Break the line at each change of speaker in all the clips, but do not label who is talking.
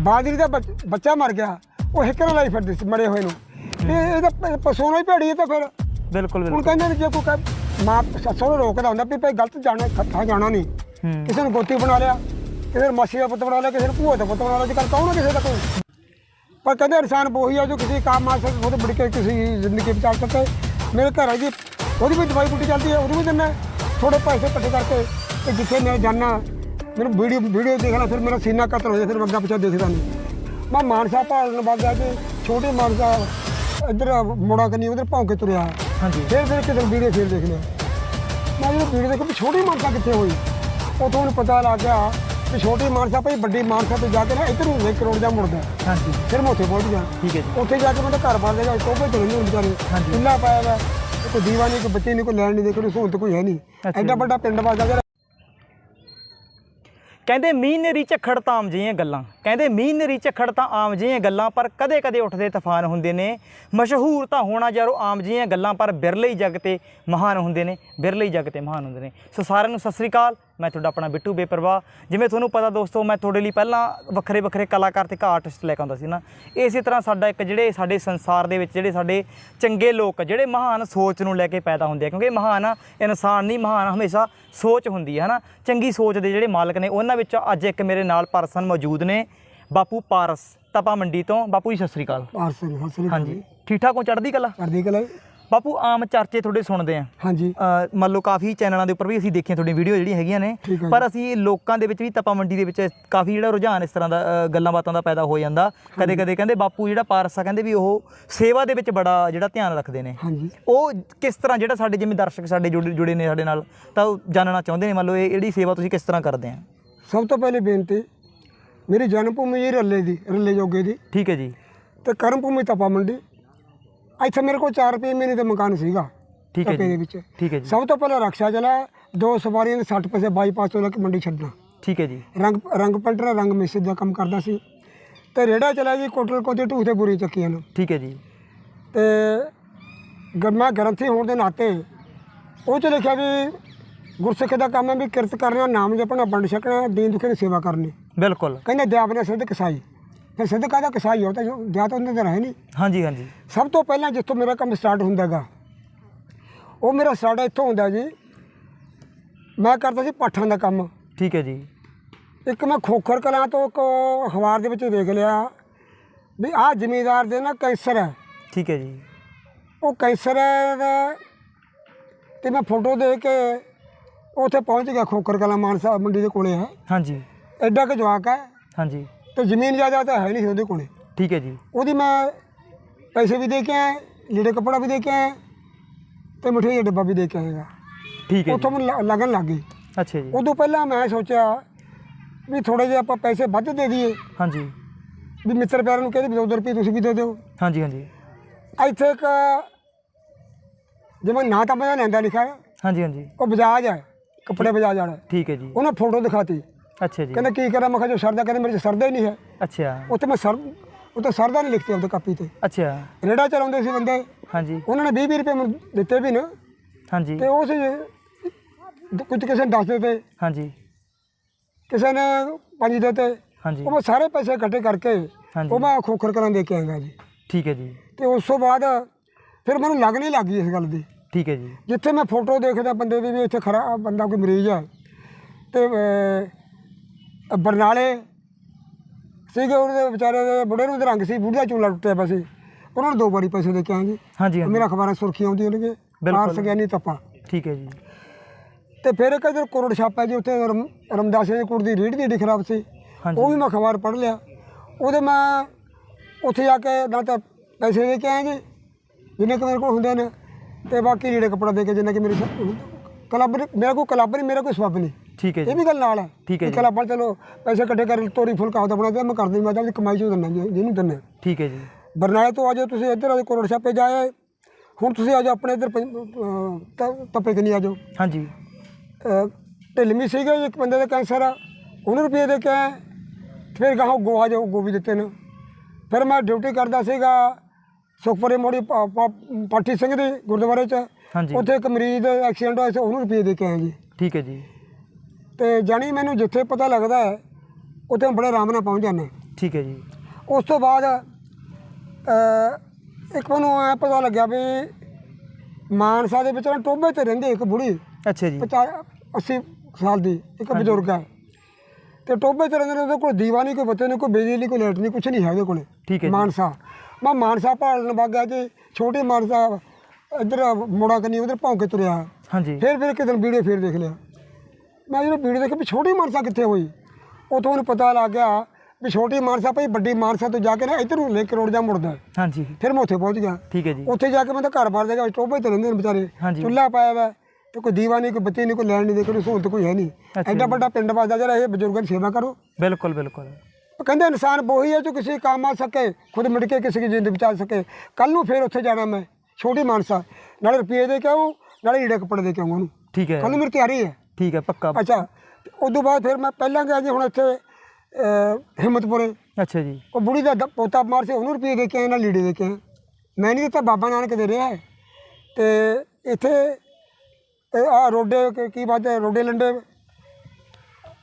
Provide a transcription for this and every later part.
ਬਾਜਰੀ ਦਾ ਬੱਚ- ਬੱਚਾ ਮਰ ਗਿਆ ਉਹ ਹਿੱਕ ਨਾਲ ਲਾਈ ਫਿਰਦੇ ਸੀ ਮਰੇ ਹੋਏ ਨੂੰ? ਇਹ ਇਹਦਾ ਪ- ਪਸ਼ੂ ਨਾਲ ਹੀ ਭੇੜੀ ਹੈ ਤਾਂ ਫਿਰ।
ਬਿਲਕੁਲ
ਹੁਣ
ਬਿਲਕੁਲ।
ਕਹਿੰਦੇ ਨੇ ਜੇ ਕੋਈ ਕਹਿ- ਮਾਂ ਸੱਸੋਂ ਨੂੰ ਰੋਕਦਾ ਹੁੰਦਾ ਵੀ ਭਾਈ ਗਲਤ ਜਾਣਾ ਖੱਥਾ ਜਾਣਾ ਨਹੀਂ।
ਹੂੰ।
ਕਿਸੇ ਨੂੰ ਗੋਤੀ ਬਣਾ ਲਿਆ ਕਿਸੇ ਨੂੰ ਮਾਸੀ ਦਾ ਪੁੱਤ ਬਣਾ ਲਿਆ ਕਿਸੇ ਨੂੰ ਭੂਆ ਦਾ ਪੁੱਤ ਬਣਾ ਲਿਆ ਅੱਜ ਕੱਲ੍ਹ ਕੌਣ ਆ ਕਿਸੇ ਦਾ ਕੋਈ? ਪਰ ਕਹਿੰਦੇ ਇਨਸਾਨ ਉਹੀ ਆ ਜੋ ਕਿਸੇ ਕੰਮ ਆ ਸਕਦਾ ਉਹਦੇ ਬੜ ਕੇ ਕਿਸੇ ਦੀ ਜ਼ਿੰਦਗੀ ਬਚਾ ਸਕੇ। ਮੇਰੇ ਘਰ ਆ ਜੀ ਉਹਦੀ ਵੀ ਦਵਾਈ ਬੂਟੀ ਚੱਲਦੀ ਹੈ ਉਹਦੀ ਵੀ ਦਿੰਦਾ ਥੋੜੇ ਪੈਸੇ ਇਕੱਠੇ ਕਰਕੇ ਤੇ ਜਿੱਥੇ ਮੈਂ ਜਾਣਾ ਮੈਨੂੰ ਵੀਡੀਓ ਵੀਡੀਓ ਦੇਖਣਾ ਫਿਰ ਮੇਰਾ ਸੀਨਾ ਕਤਲ ਹੋ ਜਾਏ ਫਿਰ ਅੱਗਾ ਪਿੱਛੇ ਦੇਖਦਾ ਨਹੀਂ। ਮੈਂ ਮਾਨਸਾ ਭਾਲਣ ਜੀ ਛੋਟੇ ਮਾਨਸਾ ਇੱਧਰ ਮੋੜਾ ਕੰਨੀ ਉਧਰ ਭੌਂਕੇ ਤੁਰਿਆ।
ਹਾਂਜੀ।
ਫਿਰ ਫਿਰ ਕਿਤੇ ਵੀਡੀਓ ਫੇਰ ਦੇਖ ਲਿਆ ਮੈਂ ਜਦੋਂ ਵੀਡੀਓ ਦੇਖੀ ਛੋਟੀ ਮਾਨਸਾ ਕਿੱਥੇ ਹੋਈ? ਉਥੋਂ ਮੈਨੂੰ ਪਤਾ ਲੱਗ ਗਿਆ ਕਿ ਛੋਟੀ ਮਾਨਸਾ ਭਾਈ ਵੱਡੀ ਮਾਨਸਾ ਤੇ ਜਾ ਕੇ ਨਾ ਇੱਧਰ ਨੂੰ ਕਰੋੜ ਜਾ ਮੁੜਦਾ।
ਹਾਂਜੀ।
ਫਿਰ ਮੈਂ ਉੱਥੇ ਪਹੁੰਚ ਗਿਆ।
ਠੀਕ ਹੈ ਜੀ।
ਉੱਥੇ ਜਾ ਕੇ ਮੈਂ ਤਾਂ ਘਰ ਬਣ ਦੇਗਾ ਟੋਪੇ ਚਲੇ ਨਹੀਂ ਵਿਚਾਰੇ।
ਹਾਂਜੀ।
ਪਾਇਆ ਵਾ ਕੋਈ ਦੀਵਾ ਨਹੀਂ ਕੋਈ ਬੱਚੇ ਨਹੀਂ ਕੋਈ ਲੈਣ ਨਹੀਂ ਦੇ ਕੋਈ ਸਹੂਲਤ ਕੋਈ ਹੈ ਨਹੀਂ ਐਡਾ
ਜੀ।
ਵੱਡਾ ਪਿੰਡ ਜਿਹੜਾ
ਕਹਿੰਦੇ ਮੀਂਹ ਨੇਰੀ ਝੱਖੜ ਤਾਂ ਆਮ ਜਿਹੀਆਂ ਗੱਲਾਂ। ਕਹਿੰਦੇ ਮੀਂਹ ਨੇਰੀ ਝੱਖੜ ਤਾਂ ਆਮ ਜਿਹੀਆਂ ਗੱਲਾਂ, ਪਰ ਕਦੇ-ਕਦੇ ਉੱਠਦੇ ਤੂਫਾਨ ਹੁੰਦੇ ਨੇ। ਮਸ਼ਹੂਰ ਤਾਂ ਹੋਣਾ ਯਾਰੋ ਆਮ ਜਿਹੀਆਂ ਗੱਲਾਂ, ਪਰ ਬਿਰਲੇ ਹੀ ਜੱਗ ਤੇ ਮਹਾਨ ਹੁੰਦੇ ਨੇ, ਬਿਰਲੇ ਹੀ ਜੱਗ ਤੇ ਮਹਾਨ ਹੁੰਦੇ ਨੇ। ਸੋ ਸਾਰਿਆਂ ਨੂੰ ਸਤਿ ਸ੍ਰੀ ਅਕਾਲ। ਮੈਂ ਤੁਹਾਡਾ ਆਪਣਾ ਬਿੱਟੂ ਬੇਪਰਵਾਹ। ਜਿਵੇਂ ਤੁਹਾਨੂੰ ਪਤਾ ਦੋਸਤੋ ਮੈਂ ਤੁਹਾਡੇ ਲਈ ਪਹਿਲਾਂ ਵੱਖਰੇ ਵੱਖਰੇ ਕਲਾਕਾਰ ਤੇ ਆਰਟਿਸਟ ਲੈ ਕੇ ਆਉਂਦਾ ਸੀ ਨਾ। ਇਸੇ ਤਰ੍ਹਾਂ ਸਾਡਾ ਇੱਕ ਜਿਹੜੇ ਸਾਡੇ ਸੰਸਾਰ ਦੇ ਵਿੱਚ ਜਿਹੜੇ ਸਾਡੇ ਚੰਗੇ ਲੋਕ ਜਿਹੜੇ ਮਹਾਨ ਸੋਚ ਨੂੰ ਲੈ ਕੇ ਪੈਦਾ ਹੁੰਦੇ ਆ ਕਿਉਂਕਿ ਮਹਾਨ ਇਨਸਾਨ ਨਹੀਂ ਮਹਾਨ ਹਮੇਸ਼ਾ ਸੋਚ ਹੁੰਦੀ ਹੈ ਹਨਾ। ਚੰਗੀ ਸੋਚ ਦੇ ਜਿਹੜੇ ਮਾਲਕ ਨੇ ਉਹਨਾਂ ਵਿੱਚੋਂ ਅੱਜ ਇੱਕ ਮੇਰੇ ਨਾਲ ਪਰਸਨ ਮੌਜੂਦ ਨੇ ਬਾਪੂ ਪਾਰਸ ਤਪਾ ਮੰਡੀ ਤੋਂ। ਬਾਪੂ ਜੀ ਸਤਿ ਸ੍ਰੀ ਅਕਾਲ।
ਆਰਸਨ ਹਸਰੀ
ਹਾਂਜੀ। ਠੀਕ ਠਾਕ ਹੋ? ਚੜ੍ਹਦੀ ਕਲਾ?
ਕਰਦੀ ਕਲਾ
ਬਾਪੂ ਆਮ ਚਰਚੇ ਤੁਹਾਡੇ ਸੁਣਦੇ ਆ।
ਹਾਂਜੀ।
ਮੰਨ ਲਓ ਕਾਫੀ ਚੈਨਲਾਂ ਦੇ ਉੱਪਰ ਵੀ ਅਸੀਂ ਦੇਖੀਆਂ ਤੁਹਾਡੀਆਂ ਵੀਡੀਓ ਜਿਹੜੀਆਂ ਹੈਗੀਆਂ ਨੇ। ਪਰ ਅਸੀਂ ਲੋਕਾਂ ਦੇ ਵਿੱਚ ਵੀ ਤਪਾ ਮੰਡੀ ਦੇ ਵਿੱਚ ਕਾਫੀ ਜਿਹੜਾ ਰੁਝਾਨ ਇਸ ਤਰ੍ਹਾਂ ਦਾ ਗੱਲਾਂ ਬਾਤਾਂ ਦਾ ਪੈਦਾ ਹੋ ਜਾਂਦਾ। ਕਦੇ ਕਦੇ ਕਹਿੰਦੇ ਬਾਪੂ ਜਿਹੜਾ ਪਾਰਸਾ ਕਹਿੰਦੇ ਵੀ ਉਹ ਸੇਵਾ ਦੇ ਵਿੱਚ ਬੜਾ ਜਿਹੜਾ ਧਿਆਨ ਰੱਖਦੇ ਨੇ।
ਹਾਂਜੀ।
ਉਹ ਕਿਸ ਤਰ੍ਹਾਂ ਜਿਹੜਾ ਸਾਡੇ ਜਿਵੇਂ ਦਰਸ਼ਕ ਸਾਡੇ ਜੁੜੇ ਜੁੜੇ ਨੇ ਸਾਡੇ ਨਾਲ ਤਾਂ ਉਹ ਜਾਣਨਾ ਚਾਹੁੰਦੇ ਨੇ ਮੰਨ ਲਓ ਇਹ ਜਿਹੜੀ ਸੇਵਾ ਤੁਸੀਂ ਕਿਸ ਤਰ੍ਹਾਂ ਕਰਦੇ ਆ?
ਸਭ ਤੋਂ ਪਹਿਲੇ ਬੇਨਤੀ ਮੇਰੀ ਜਨਮ ਭੂਮੀ ਇਹ ਰੱਲੇ ਦੀ ਰੱਲੇ ਜੋਗੇ ਦੀ।
ਠੀਕ ਹੈ ਜੀ।
ਤੇ ਕਰਮ ਭੂਮੀ ਤਪਾ ਮੰਡੀ ਇੱਥੇ ਮੇਰੇ ਕੋਲ 4 ਰੁਪਏ ਮਹੀਨੇ ਦਾ ਮਕਾਨ ਸੀਗਾ
ਠੀਕ ਹੈ
ਦੇ
ਜੀ।
ਵਿੱਚ।
ਠੀਕ ਹੈ ਜੀ।
ਸਭ ਤੋਂ ਪਹਿਲਾਂ ਰਕਸ਼ਾ ਚਲਾ ਦੋ ਸਵਾਰੀਆਂ ਦੇ 60 ਪੈਸੇ ਬਾਈਪਾਸ ਤੋਂ ਲੈ ਕੇ ਮੰਡੀ ਛੱਡਣਾ।
ਠੀਕ ਹੈ ਜੀ।
ਰੰਗ ਰੰਗ ਪੈਂਟਰ ਰੰਗ ਮਿਸਤਰੀ ਦਾ ਕੰਮ ਕਰਦਾ ਸੀ। ਤੇ ਰੇੜਾ ਚਲਾ ਜੀ ਕੋਟਲ ਕੋਤੇ ਢੂਹ ਤੇ ਬੁਰੀ ਚੱਕੀਆਂ ਨੂੰ।
ਠੀਕ ਹੈ ਜੀ।
ਤੇ ਗ- ਮੈਂ ਗ੍ਰੰਥੀ ਹੋਣ ਦੇ ਨਾਤੇ ਉਹ ਚ ਲਿਖਿਆ ਵੀ ਗੁਰਸਿੱਖ ਦਾ ਕੰਮ ਹੈ ਵੀ ਕਿਰਤ ਕਰਨਾ ਨਾਮ ਜਪਣਾ ਵੰਡ ਛਕਣਾ ਦੀਨ ਦੁਖੀ ਦੀ ਸੇਵਾ ਕਰਨੀ।
ਬਿਲਕੁਲ।
ਕਹਿੰਦੇ ਦਿਆ ਬਨੇ ਸਿੱਧ ਕਸਾਈ। ਫਿਰ ਸਿੱਧ ਕਾਹਦਾ ਕਸਾਈ ਹੋ ਤਾਂ ਜੋ ਤਾਂ ਉਹਨਾਂ ਦਾ ਹੈ ਨਹੀਂ।
ਹਾਂਜੀ ਹਾਂਜੀ।
ਸਭ ਤੋਂ ਪਹਿਲਾਂ ਜਿੱਥੋਂ ਮੇਰਾ ਕੰਮ ਸਟਾਰਟ ਹੁੰਦਾਗਾ ਉਹ ਮੇਰਾ ਸਟਾਰਟ ਇੱਥੋਂ ਹੁੰਦਾ ਜੀ। ਮੈਂ ਕਰਦਾ ਸੀ ਪਾਠਾਂ ਦਾ ਕੰਮ।
ਠੀਕ ਹੈ ਜੀ।
ਇੱਕ ਮੈਂ ਖੋਖਰ ਕਲਾਂ ਤੋਂ ਇੱਕ ਅਖਬਾਰ ਦੇ ਵਿੱਚ ਦੇਖ ਲਿਆ ਵੀ ਆਹ ਜ਼ਿਮੀਦਾਰ ਦੇ ਨਾ ਕੈਂਸਰ ਹੈ।
ਠੀਕ ਹੈ ਜੀ।
ਉਹ ਕੈਂਸਰ ਦਾ ਤੇ ਮੈਂ ਫੋਟੋ ਦੇ ਕੇ ਉੱਥੇ ਪਹੁੰਚ ਗਿਆ ਖੋਖਰ ਕਲਾਂ ਮਾਨਸਾ ਮੰਡੀ ਦੇ ਕੋਲੇ। ਹੈ
ਹਾਂਜੀ।
ਐਡਾ ਕੁ ਜਵਾਕ ਹੈ।
ਹਾਂਜੀ।
ਤੇ ਜ਼ਮੀਨ ਜ਼ਿਆਦਾ ਤਾਂ ਹੈ ਨਹੀਂ ਸੀ ਉਹਦੇ ਕੋਲੇ।
ਠੀਕ ਹੈ ਜੀ।
ਉਹਦੀ ਮੈਂ ਪੈਸੇ ਵੀ ਦੇ ਕੇ ਆਇਆ ਲੀੜੇ ਕੱਪੜਾ ਵੀ ਦੇ ਕੇ ਆਇਆ ਤੇ ਮਠਿਆਈ ਦਾ ਡੱਬਾ ਵੀ ਦੇ ਕੇ ਆਏਗਾ
ਠੀਕ ਹੈ
ਉੱਥੋਂ
ਜੀ।
ਮੈਨੂੰ ਲ- ਲੱਗਣ ਲੱਗ ਗਈ।
ਅੱਛਾ ਜੀ।
ਉਦੋਂ ਪਹਿਲਾਂ ਮੈਂ ਸੋਚਿਆ ਵੀ ਥੋੜੇ ਜਿਹਾ ਆਪਾਂ ਪੈਸੇ ਵੱਧ ਦੇ ਦਈਏ।
ਹਾਂਜੀ।
ਵੀ ਮਿੱਤਰ ਪਿਆਰਾਂ ਨੂੰ ਕਹਿੰਦੇ ਵੀ 2 ਰੁਪਏ ਤੁਸੀਂ ਵੀ ਦੇ ਦਿਓ।
ਹਾਂਜੀ ਹਾਂਜੀ।
ਇੱਥੇ ਇੱਕ ਜਿਵੇਂ ਨਾਂ ਤਾਂ ਮੈਂ ਲੈਂਦਾ ਲਿਖਿਆ ਹੈ,
ਹਾਂਜੀ ਹਾਂਜੀ।
ਉਹ ਬਜਾਜ ਹੈ ਕੱਪੜੇ ਬਜਾਜ ਵਾਲਾ।
ਠੀਕ ਹੈ ਜੀ।
ਉਹਨੇ ਫੋਟੋ ਦਿਖਾਤੀ।
ਅੱਛਾ ਜੀ।
ਕਹਿੰਦਾ ਕੀ ਕਰਾਂ? ਮੈਂ ਕਿਹਾ ਜੋ ਸਰਦਾ ਕਹਿੰਦੇ ਮੇਰੇ 'ਚ ਸਰਦਾ ਹੀ ਨਹੀਂ ਹੈ।
ਅੱਛਾ।
ਉੱਥੇ ਮੈਂ ਸਰ ਉੱਥੇ ਸਰਦਾ ਨਹੀਂ ਲਿਖਤੇ ਉਹਦੇ ਕਾਪੀ ਤੇ।
ਅੱਛਾ।
ਰੇੜਾ ਚਲਾਉਂਦੇ ਸੀ ਬੰਦੇ।
ਹਾਂਜੀ।
ਉਹਨਾਂ ਨੇ 20 20 ਰੁਪਏ ਮੈਨੂੰ ਦਿੱਤੇ ਵੀ ਨਾ।
ਹਾਂਜੀ।
ਤੇ ਉਸ ਕੁਝ ਕਿਸੇ ਨੇ 10 ਦਿੱਤੇ।
ਹਾਂਜੀ।
ਕਿਸੇ ਨੇ 5 ਦਿੱਤੇ।
ਹਾਂਜੀ।
ਉਹ ਮੈਂ ਸਾਰੇ ਪੈਸੇ ਇਕੱਠੇ ਕਰਕੇ। ਉਹ ਮੈਂ ਖੋਖਰ ਕਰਾਂ ਦੇ ਕੇ ਆਏਗਾ ਜੀ।
ਠੀਕ ਹੈ ਜੀ।
ਤੇ ਉਸ ਤੋਂ ਬਾਅਦ ਫਿਰ ਮੈਨੂੰ ਲੱਗ ਨਹੀਂ ਲੱਗੀ ਇਸ ਗੱਲ ਦੀ।
ਠੀਕ ਹੈ ਜੀ।
ਜਿੱਥੇ ਮੈਂ ਫੋਟੋ ਦੇਖਦਾ ਬੰਦੇ ਦੀ ਵੀ ਇੱਥੇ ਖਰਾ ਬੰਦਾ ਕੋਈ ਮਰੀਜ਼ ਹੈ। ਤੇ ਬਰਨਾਲੇ ਸੀਗੇ ਉਹਦੇ ਵਿਚਾਰੇ ਦੇ ਬੁੜੇ ਨੂੰ ਤਾਂ ਰੰਗ ਸੀ ਬੁੜੀਆ ਚੂਲਾ ਟੁੱਟਿਆ ਪਿਆ ਸੀ। ਉਹਨਾਂ ਨੂੰ ਦੋ ਵਾਰੀ ਪੈਸੇ ਦੇ ਕੇ ਆਏ
ਹਾਂਜੀ ਹਾਂਜੀ।
ਮੇਰਾ ਅਖਬਾਰਾਂ ਸੁਰਖੀਆਂ ਆਉਂਦੀਆਂ ਨੇ
ਬਿਲਕੁਲ।
ਆਰਸ ਗਿਆਨੀ ਤੱਪਾ।
ਠੀਕ ਹੈ ਜੀ।
ਤੇ ਫਿਰ ਇੱਕ ਇਧਰ ਕੋਰੜ ਛਾਪਾ ਜੀ ਉੱਥੇ ਰਮ- ਰਮਦਾਸੀਆਂ ਦੀ ਕੁੜੀ ਦੀ ਰੀੜ ਦੀ ਏਡੀ ਖਰਾਬ ਸੀ। ਉਹ ਵੀ ਮੈਂ ਅਖਬਾਰ ਪੜ੍ਹ ਲਿਆ। ਉਹਦੇ ਮੈਂ ਉੱਥੇ ਜਾ ਕੇ ਨਾ ਤਾਂ ਪੈਸੇ ਦੇ ਕੇ ਜੀ ਜਿੰਨੇ ਕੁ ਮੇਰੇ ਕੋਲ ਹੁੰਦੇ ਨੇ ਤੇ ਬਾਕੀ ਲੀੜੇ ਕੱਪੜਾ ਦੇ ਕੇ ਜਿੰਨਾ ਕਿ ਮੇਰੀ ਕਲੱਬ ਮੇਰਾ ਕੋਈ ਕਲੱਬ ਨਹੀਂ ਮੇਰਾ ਕੋਈ ਸਬੱਬ ਨਹੀਂ।
ਠੀਕ ਹੈ
ਇਹ
ਜੀ।
ਵੀ ਗੱਲ ਨਾਲ ਹੈ।
ਠੀਕ ਹੈ ਜੀ।
ਕਲੱਬਾਂ ਚਲੋ ਪੈਸੇ ਇਕੱਠੇ ਕਰ ਤੋਰੀ ਫੁਲਕਾ ਉਹਦਾ ਬਣਾ ਦਿਆ ਮੈਂ ਕਰ ਦਿੰਦਾ ਮੈਂ ਤਾਂ ਕਮਾਈ ਚੋਂ ਦਿੰਦਾ ਜੀ, ਜਿਹਨੂੰ ਦਿੰਦਾ
ਠੀਕ ਹੈ ਜੀ।
ਬਰਨਾਲੇ ਤੋਂ ਆ ਜਾਓ ਤੁਸੀਂ ਇੱਧਰ ਆ ਜਾਓ ਕੋਰੜ ਛਾਪੇ ਜਾਏ ਹੁਣ ਤੁਸੀਂ ਆ ਜਾਓ ਆਪਣੇ ਇੱਧਰ ਤਪੇ ਕਨੀ ਆ ਜਾਓ।
ਹਾਂਜੀ।
ਢਿੱਲਮੀ ਸੀਗਾ ਜੀ, ਇੱਕ ਬੰਦੇ ਦਾ ਕੈਂਸਰ ਆ। ਉਹਨੂੰ ਰੁਪਏ ਦੇ ਕੇ। ਫਿਰ ਗਾਹਾਂ ਗੋ ਆ ਜਾਓ ਗੋ ਵੀ ਦਿੱਤੇ ਨੇ। ਫਿਰ ਮੈਂ ਡਿਊਟੀ ਕਰਦਾ ਸੀਗਾ ਸੁਖਪੁਰੇ ਮੋੜੀ ਪਾਠੀ ਸਿੰਘ ਦੀ ਗੁਰਦੁਆਰੇ 'ਚ। ਉੱਥੇ ਇੱਕ ਮਰੀਜ਼ ਐਕਸੀਡੈਂਟ ਹੋਇਆ ਸੀ ਉਹਨੂੰ ਰੁਪਏ ਦੇ ਕੇ ਆਏ ਜੀ।
ਠੀਕ ਹੈ ਜੀ।
ਤੇ ਜਾਣੀ ਮੈਨੂੰ ਜਿੱਥੇ ਪਤਾ ਲੱਗਦਾ ਹੈ ਉੱਥੇ ਮੈਂ ਬੜੇ ਆਰਾਮ ਨਾਲ ਪਹੁੰਚ ਜਾਂਦਾ
ਠੀਕ ਹੈ ਜੀ।
ਉਸ ਤੋਂ ਬਾਅਦ ਅ, ਇੱਕ ਮੈਨੂੰ ਐ ਪਤਾ ਲੱਗਿਆ ਵੀ ਮਾਨਸਾ ਦੇ ਵਿੱਚ ਨਾ ਟੋਬੇ ਤੇ ਰਹਿੰਦੇ ਇੱਕ ਬੁੜੀ
ਅੱਛਾ ਜੀ।
50 80 ਸਾਲ ਦੀ ਇੱਕ ਬਜ਼ੁਰਗ ਹੈ। ਤੇ ਟੋਬੇ ਤੇ ਰਹਿੰਦੇ ਨੇ ਉਹਦੇ ਕੋਲ ਦੀਵਾ ਨਹੀਂ ਕੋਈ ਬੱਤੇ ਨਹੀਂ ਕੋਈ ਬਿਜਲੀ ਨਹੀਂ ਕੋਈ ਲਾਈਟ ਨਹੀਂ ਕੁਝ ਨਹੀਂ ਹੈ ਉਹਦੇ ਕੋਲੇ
ਠੀਕ ਹੈ ਜੀ।
ਮਾਨਸਾ। ਮੈਂ ਮਾਨਸਾ ਭਾਲਣ ਵਗ ਗਿਆ ਜੀ ਛੋਟੇ ਮਾਨਸਾ ਇੱਧਰ ਮੋੜਾ ਕਨੀ ਉਧਰ ਭੌਂਕੇ ਤੁਰਿਆ।
ਹਾਂਜੀ।
ਫਿਰ ਫਿਰ ਕਿਤੇ ਵੀਡੀਓ ਫੇਰ ਦੇਖ ਲਿਆ। ਮੈਂ ਜਦੋਂ ਵੀਡੀਓ ਦੇਖੀ ਵੀ ਛੋਟੀ ਮਾਨਸਾ ਕਿੱਥੇ ਹੋਈ ਉਥੋਂ ਮੈਨੂੰ ਪਤਾ ਲੱਗ ਗਿਆ ਵੀ ਛੋਟੀ ਮਾਨਸਾ ਭਾਈ ਵੱਡੀ ਮਾਨਸਾ ਤੋਂ ਜਾ ਕੇ ਨਾ ਇੱਧਰ ਨੂੰ ਲਿੰਕ ਰੋਡ ਜਾ ਮੁੜਦਾ।
ਹਾਂਜੀ।
ਫਿਰ ਮੈਂ ਉੱਥੇ ਪਹੁੰਚ ਗਿਆ।
ਠੀਕ ਹੈ ਜੀ।
ਉੱਥੇ ਜਾ ਕੇ ਮੈਂ ਤਾਂ ਘਰ ਬਾਰ ਦੇਗਾ ਟੋਬੇ ਤੇ ਰਹਿੰਦੇ ਨੇ ਵਿਚਾਰੇ। ਚੁੱਲ੍ਹਾ ਪਾਇਆ ਵਾ ਤੇ ਕੋਈ ਦੀਵਾ ਨਹੀਂ ਕੋਈ ਬੱਤੀ ਨਹੀਂ ਕੋਈ ਲੈਣ ਨਹੀਂ ਦੇ ਕੋਈ ਸਹੂਲਤ ਕੋਈ ਹੈ ਨਹੀਂ। ਐਡਾ ਵੱਡਾ ਪਿੰਡ ਵਸਦਾ ਜਿਹੜਾ ਇਹ ਬਜ਼ੁਰਗਾਂ ਦੀ ਸੇਵਾ ਕਰੋ।
ਬਿਲਕੁਲ
ਉਹ ਕਹਿੰਦੇ ਇਨਸਾਨ ਬੋਹੀ ਹੈ ਜੋ ਕਿਸੇ ਕੰਮ ਆ ਸਕੇ ਖੁਦ ਮਿਟ ਕੇ ਕਿਸੇ ਦੀ ਜ਼ਿੰਦਗੀ ਬਚਾ ਸਕੇ। ਕੱਲ ਨੂੰ ਫਿਰ ਉੱਥੇ ਜਾਣਾ ਮੈਂ ਛੋਟੀ ਮਾਨਸਾ। ਨਾਲੇ ਰੁਪਏ ਦੇ ਕੇ ਆਊਂ ਨਾਲੇ ਲੀੜੇ ਕੱਪੜੇ ਦੇ ਕੇ ਆਊਂ ਉਹਨੂੰ।
ਠੀਕ ਹੈ।
ਕੱਲ ਨੂੰ ਮੇਰੀ ਤਿਆਰੀ ਹੈ।
ਠੀਕ ਹੈ ਪੱਕਾ।
ਅੱਛਾ ਤੇ ਉਦੋਂ ਬਾਅਦ ਫਿਰ ਮੈਂ ਪਹਿਲਾਂ ਗਿਆ ਜੀ ਹੁਣ ਇੱਥੇ ਅਹ, ਹਿੰਮਤਪੁਰੇ।
ਅੱਛਾ ਜੀ।
ਉਹ ਬੁੜੀ ਦਾ ਦ- ਪੋਤਾ ਮਾਰ ਸੀ ਉਹਨੂੰ ਰੁਪਏ ਦੇ ਕੇ ਆਏ ਨਾਲ ਲੀੜੇ ਦੇ ਕੇ ਆਏ। ਮੈਂ ਨਹੀਂ ਦਿੱਤਾ ਬਾਬਾ ਨਾਨਕ ਦੇ ਰਿਹਾ ਹੈ। ਤੇ ਇੱਥੇ ਆ ਰੋਡੇ ਕੀ- ਕੀ ਬਾਤ ਹੈ ਰੋਡੇ ਲੰਡੇ।